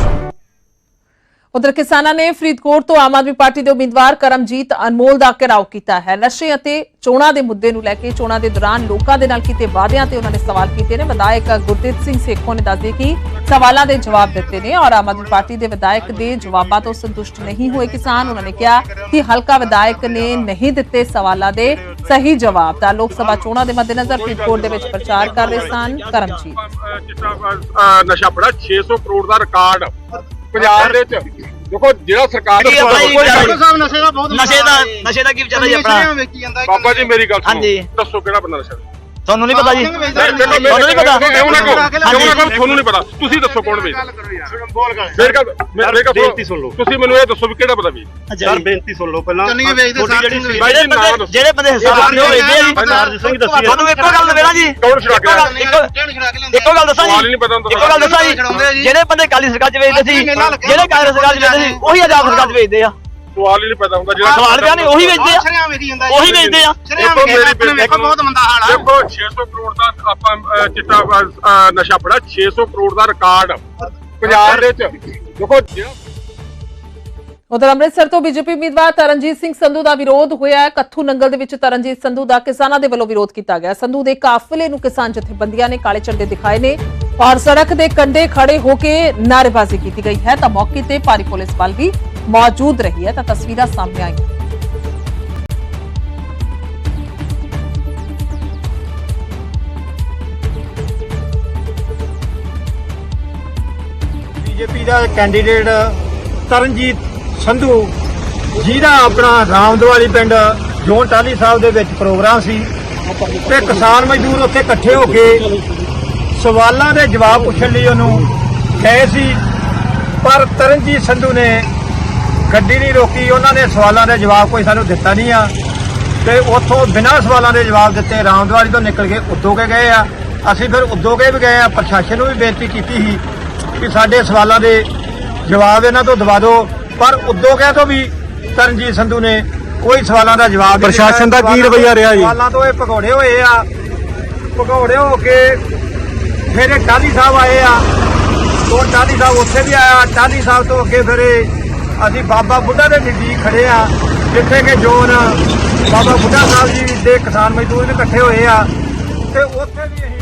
ਉਧਰ ਕਿਸਾਨਾਂ ਨੇ ਫਰੀਦਕੋਟ ਤੋਂ ਆਮ ਆਦਮੀ ਪਾਰਟੀ ਦੇ ਉਮੀਦਵਾਰ ਕਰਮਜੀਤ ਅਨਮੋਲ ਦਾ ਘਿਰਾਓ ਕੀਤਾ ਹੈ। ਨਸ਼ੇ ਅਤੇ ਚੋਣਾਂ ਦੇ ਮੁੱਦੇ ਨੂੰ ਲੈ ਕੇ ਚੋਣਾਂ ਦੇ ਦੌਰਾਨ ਲੋਕਾਂ ਦੇ ਨਾਲ ਕੀਤੇ ਵਾਅਦਿਆਂ ਤੇ ਉਹਨਾਂ ਨੇ ਸਵਾਲ ਕੀਤੇ ਨੇ। ਵਿਧਾਇਕ ਗੁਰਦੀਪ ਸਿੰਘ ਸੇਖੋਂ ਨੇ ਦੱਸਦੇ ਕਿ ਸਵਾਲਾਂ ਦੇ ਜਵਾਬ ਦਿੱਤੇ ਨੇ ਔਰ ਆਮ ਆਦਮੀ ਪਾਰਟੀ ਦੇ ਵਿਧਾਇਕ ਦੇ ਜਵਾਬਾਂ ਤੋਂ ਸੰਤੁਸ਼ਟ ਨਹੀਂ ਹੋਏ ਕਿਸਾਨ। ਉਹਨਾਂ ਨੇ ਕਿਹਾ ਕਿ ਹਲਕਾ ਵਿਧਾਇਕ ਨੇ ਨਹੀਂ ਦਿੱਤੇ ਸਵਾਲਾਂ ਦੇ ਸਹੀ ਜਵਾਬ ਤਾਂ ਲੋਕ ਸਭਾ ਚੋਣਾਂ ਦੇ ਮੱਦੇਨਜ਼ਰ ਫਰੀਦਕੋਟ ਦੇ ਵਿੱਚ ਪ੍ਰਚਾਰ ਕਰ ਰਹੇ ਸਨ। ਕਰਮਜੀਤ। ਨਸ਼ਾ ਫੜਾ 600 ਕਰੋੜ ਦਾ ਰਿਕਾਰਡ ਪੰਜਾਬ ਦੇ ਵਿੱਚ। ਦੇਖੋ ਜਿਹੜਾ ਸਰਕਾਰ ਦਾ ਨਸ਼ੇ ਦਾ ਬਹੁਤ ਨਸ਼ੇ ਦਾ ਨਸ਼ੇ ਦਾ ਕੀ ਵਿਚਾਰਾ ਜੀ ਆਪਣਾ? ਬਾਬਾ ਜੀ ਮੇਰੀ ਗੱਲ ਸੁਣੋ। ਹਾਂਜੀ। ਦੱਸੋ ਕਿਹੜਾ ਬੰਦਾ ਨਸ਼ਾ ਤੁਹਾਨੂੰ ਨਹੀਂ ਪਤਾ ਜੀ। ਤੁਹਾਨੂੰ ਨਹੀਂ ਪਤਾ। ਕਿਉਂ ਨਾ ਕਹੋ। ਕਿਉਂ ਨਾ ਕਹੋ। ਤੁਹਾਨੂੰ ਨਹੀਂ ਪਤਾ। ਤੁਸੀਂ ਦੱਸੋ ਕੌਣ ਵੇਚਦਾ ਮੇਰੇ ਕਾ ਮੇਰੇ ਕਾ ਬੇਨਤੀ ਸੁਣ ਲਓ। ਤੁਸੀਂ ਮੈਨੂੰ ਇਹ ਦੱਸੋ ਵੀ ਕਿਹੜਾ ਬੰਦਾ ਵੀ। ਸਰ ਬੇਨਤੀ ਸੁਣ ਲਓ ਪਹਿਲਾਂ। ਚੰਨੀ ਵੇਚਦੇ ਸਾਥ ਜਿਹੜੀ ਬੰਦੇ ਦੱਸੋ। ਜਿਹੜੇ ਬੰਦੇ ਹਿਸਾਬ ਨਹੀਂ ਆ ਜੀ। ਸਰਦਾਰ ਸਿੰਘ ਦੱਸੀ ਤੁਹਾਨੂੰ ਇੱਕੋ ਗੱਲ ਦੇਣਾ ਜੀ। ਕੌਣ ਕੇ ਇੱਕੋ? ਗੱਲ ਗੱਲ ਦੱਸਾਂ ਜੀ। ਪਤਾ ਇੱਕੋ ਗੱਲ ਦੱਸਾਂ ਜੀ। ਜਿਹੜੇ ਬੰਦੇ ਕਾਲੀ ਸਰਕਾਰ ਚ ਵੇਚਦੇ ਸੀ ਜਿਹੜੇ ਕਾਂਗਰਸ ਸਰਕਾਰ ਚ ਵੇਚਦੇ ਸੀ ਉਹੀ ਆਜ਼ਾਦ ਸਰਕਾਰ ਚ ਵੇਚਦੇ ਆ। ਸਵਾਲ ਹੀ ਨਹੀਂ ਪਤਾ ਹੁੰਦਾ ਜਿਹੜਾ ਸਵਾਲ ਪਿਆ ਨਹੀਂ ਉਹੀ ਵੇਚਦੇ ਆ। ਸ਼ਰਿਆਮ ਵੇਖੀ ਜਾਂਦਾ ਉਹੀ ਵੇਚਦੇ ਆ। ਸ਼ਰਿਆਮ ਦੇਖੋ ਵੇਖੀ ਬਹੁਤ ਮੰਦਾ ਹਾਲ ਆ। ਦੇਖੋ 600 ਕਰੋੜ ਦਾ ਆਪਾਂ ਚਿੱਟਾ ਨਸ਼ਾ ਫੜਾ 600 ਕਰੋੜ ਦਾ ਰਿਕਾਰਡ ਪੰਜਾਬ ਦੇ ਵਿੱਚ। ਦੇਖੋ ਉਧਰ ਅੰਮ੍ਰਿਤਸਰ ਤੋਂ ਬੀਜੇਪੀ ਉਮੀਦਵਾਰ ਤਰਨਜੀਤ ਸਿੰਘ ਸੰਧੂ ਦਾ ਵਿਰੋਧ ਹੋਇਆ ਹੈ। ਕੱਥੂ ਨੰਗਲ ਦੇ ਵਿੱਚ ਤਰਨਜੀਤ ਸੰਧੂ ਦਾ ਕਿਸਾਨਾਂ ਦੇ ਵੱਲੋਂ ਵਿਰੋਧ ਕੀਤਾ ਗਿਆ। ਸੰਧੂ ਦੇ ਕਾਫਲੇ ਨੂੰ ਕਿਸਾਨ ਜਥੇਬੰਦੀਆਂ ਨੇ ਕਾਲੇ ਝੰਡੇ ਦਿਖਾਏ ਨੇ ਔਰ ਸੜਕ ਦੇ ਕੰਢੇ ਖੜੇ ਹੋ ਕੇ ਨਾਅਰੇਬਾਜ਼ੀ ਕੀਤੀ ਗਈ ਹੈ। ਤਾਂ ਮੌਕੇ ਤੇ ਭਾਰੀ ਪੁਲਿਸ ਬਲ ਵੀ ਮੌਜੂਦ ਰਹੀ ਹੈ ਤਾਂ ਤਸਵੀਰਾਂ ਸਾਹਮਣੇ ਆਈਆਂ। ਬੀਜੇਪੀ ਦਾ ਕੈਂਡੀਡੇਟ ਤਰਨਜੀਤ ਸੰਧੂ ਜਿਹਦਾ ਆਪਣਾ ਰਾਮਦਵਾਲੀ ਪਿੰਡ ਜੋਨ ਟਾਲੀ ਸਾਹਿਬ ਦੇ ਵਿੱਚ ਪ੍ਰੋਗਰਾਮ ਸੀ ਤੇ ਕਿਸਾਨ ਮਜ਼ਦੂਰ ਉੱਥੇ ਇਕੱਠੇ ਹੋ ਕੇ ਸਵਾਲਾਂ ਦੇ ਜਵਾਬ ਪੁੱਛਣ ਲਈ ਉਹਨੂੰ ਗਏ ਸੀ। ਪਰ ਤਰਨਜੀਤ ਸੰਧੂ ਨੇ ਗੱਡੀ ਨਹੀਂ ਰੋਕੀ ਉਹਨਾਂ ਨੇ ਸਵਾਲਾਂ ਦੇ ਜਵਾਬ ਕੋਈ ਸਾਨੂੰ ਦਿੱਤਾ ਨਹੀਂ ਆ। ਤੇ ਉੱਥੋਂ ਬਿਨਾਂ ਸਵਾਲਾਂ ਦੇ ਜਵਾਬ ਦਿੱਤੇ ਰਾਮਦਵਾਲੀ ਤੋਂ ਨਿਕਲ ਕੇ ਉੱਦੋਂ ਕੇ ਗਏ ਆ। ਅਸੀਂ ਫਿਰ ਉੱਦੋਂ ਕੇ ਵੀ ਗਏ ਆ ਪ੍ਰਸ਼ਾਸਨ ਨੂੰ ਵੀ ਬੇਨਤੀ ਕੀਤੀ ਸੀ ਕਿ ਸਾਡੇ ਸਵਾਲਾਂ ਦੇ ਜਵਾਬ ਇਹਨਾਂ ਤੋਂ ਦਵਾ ਦਿਓ। ਪਰ ਉੱਦੋਂ ਕੇ ਤੋਂ ਵੀ ਤਰਨਜੀਤ ਸੰਧੂ ਨੇ ਕੋਈ ਸਵਾਲਾਂ ਦਾ ਜਵਾਬ ਨਹੀਂ ਪ੍ਰਸ਼ਾਸਨ ਦਾ ਕੀ ਰਵੱਈਆ ਰਿਹਾ ਜੀ? ਸਵਾਲਾਂ ਤੋਂ ਇਹ ਭਗੌੜੇ ਹੋਏ ਆ। ਭਗੌੜੇ ਹੋ ਕੇ ਫਿਰ ਇਹ ਟਾਲੀ ਸਾਹਿਬ ਆਏ ਆ। ਉਹ ਟਾਲੀ ਸਾਹਿਬ ਉੱਥੇ ਵੀ ਆਇਆ। ਟਾਲੀ ਸਾਹਿਬ ਤੋਂ ਅੱਗੇ ਫਿਰ ਇਹ ਅਸੀਂ ਬਾਬਾ ਬੁੱਢਾ ਦੇ ਨਜ਼ਦੀਕ ਖੜੇ ਆ, ਜਿੱਥੇ ਕਿ ਜੋਨ ਬਾਬਾ ਬੁੱਢਾ ਸਾਹਿਬ ਜੀ ਦੇ ਕਿਸਾਨ ਮਜ਼ਦੂਰ ਵੀ ਇਕੱਠੇ ਹੋਏ ਆ। ਤੇ ਉੱਥੇ ਵੀ ਅਸੀਂ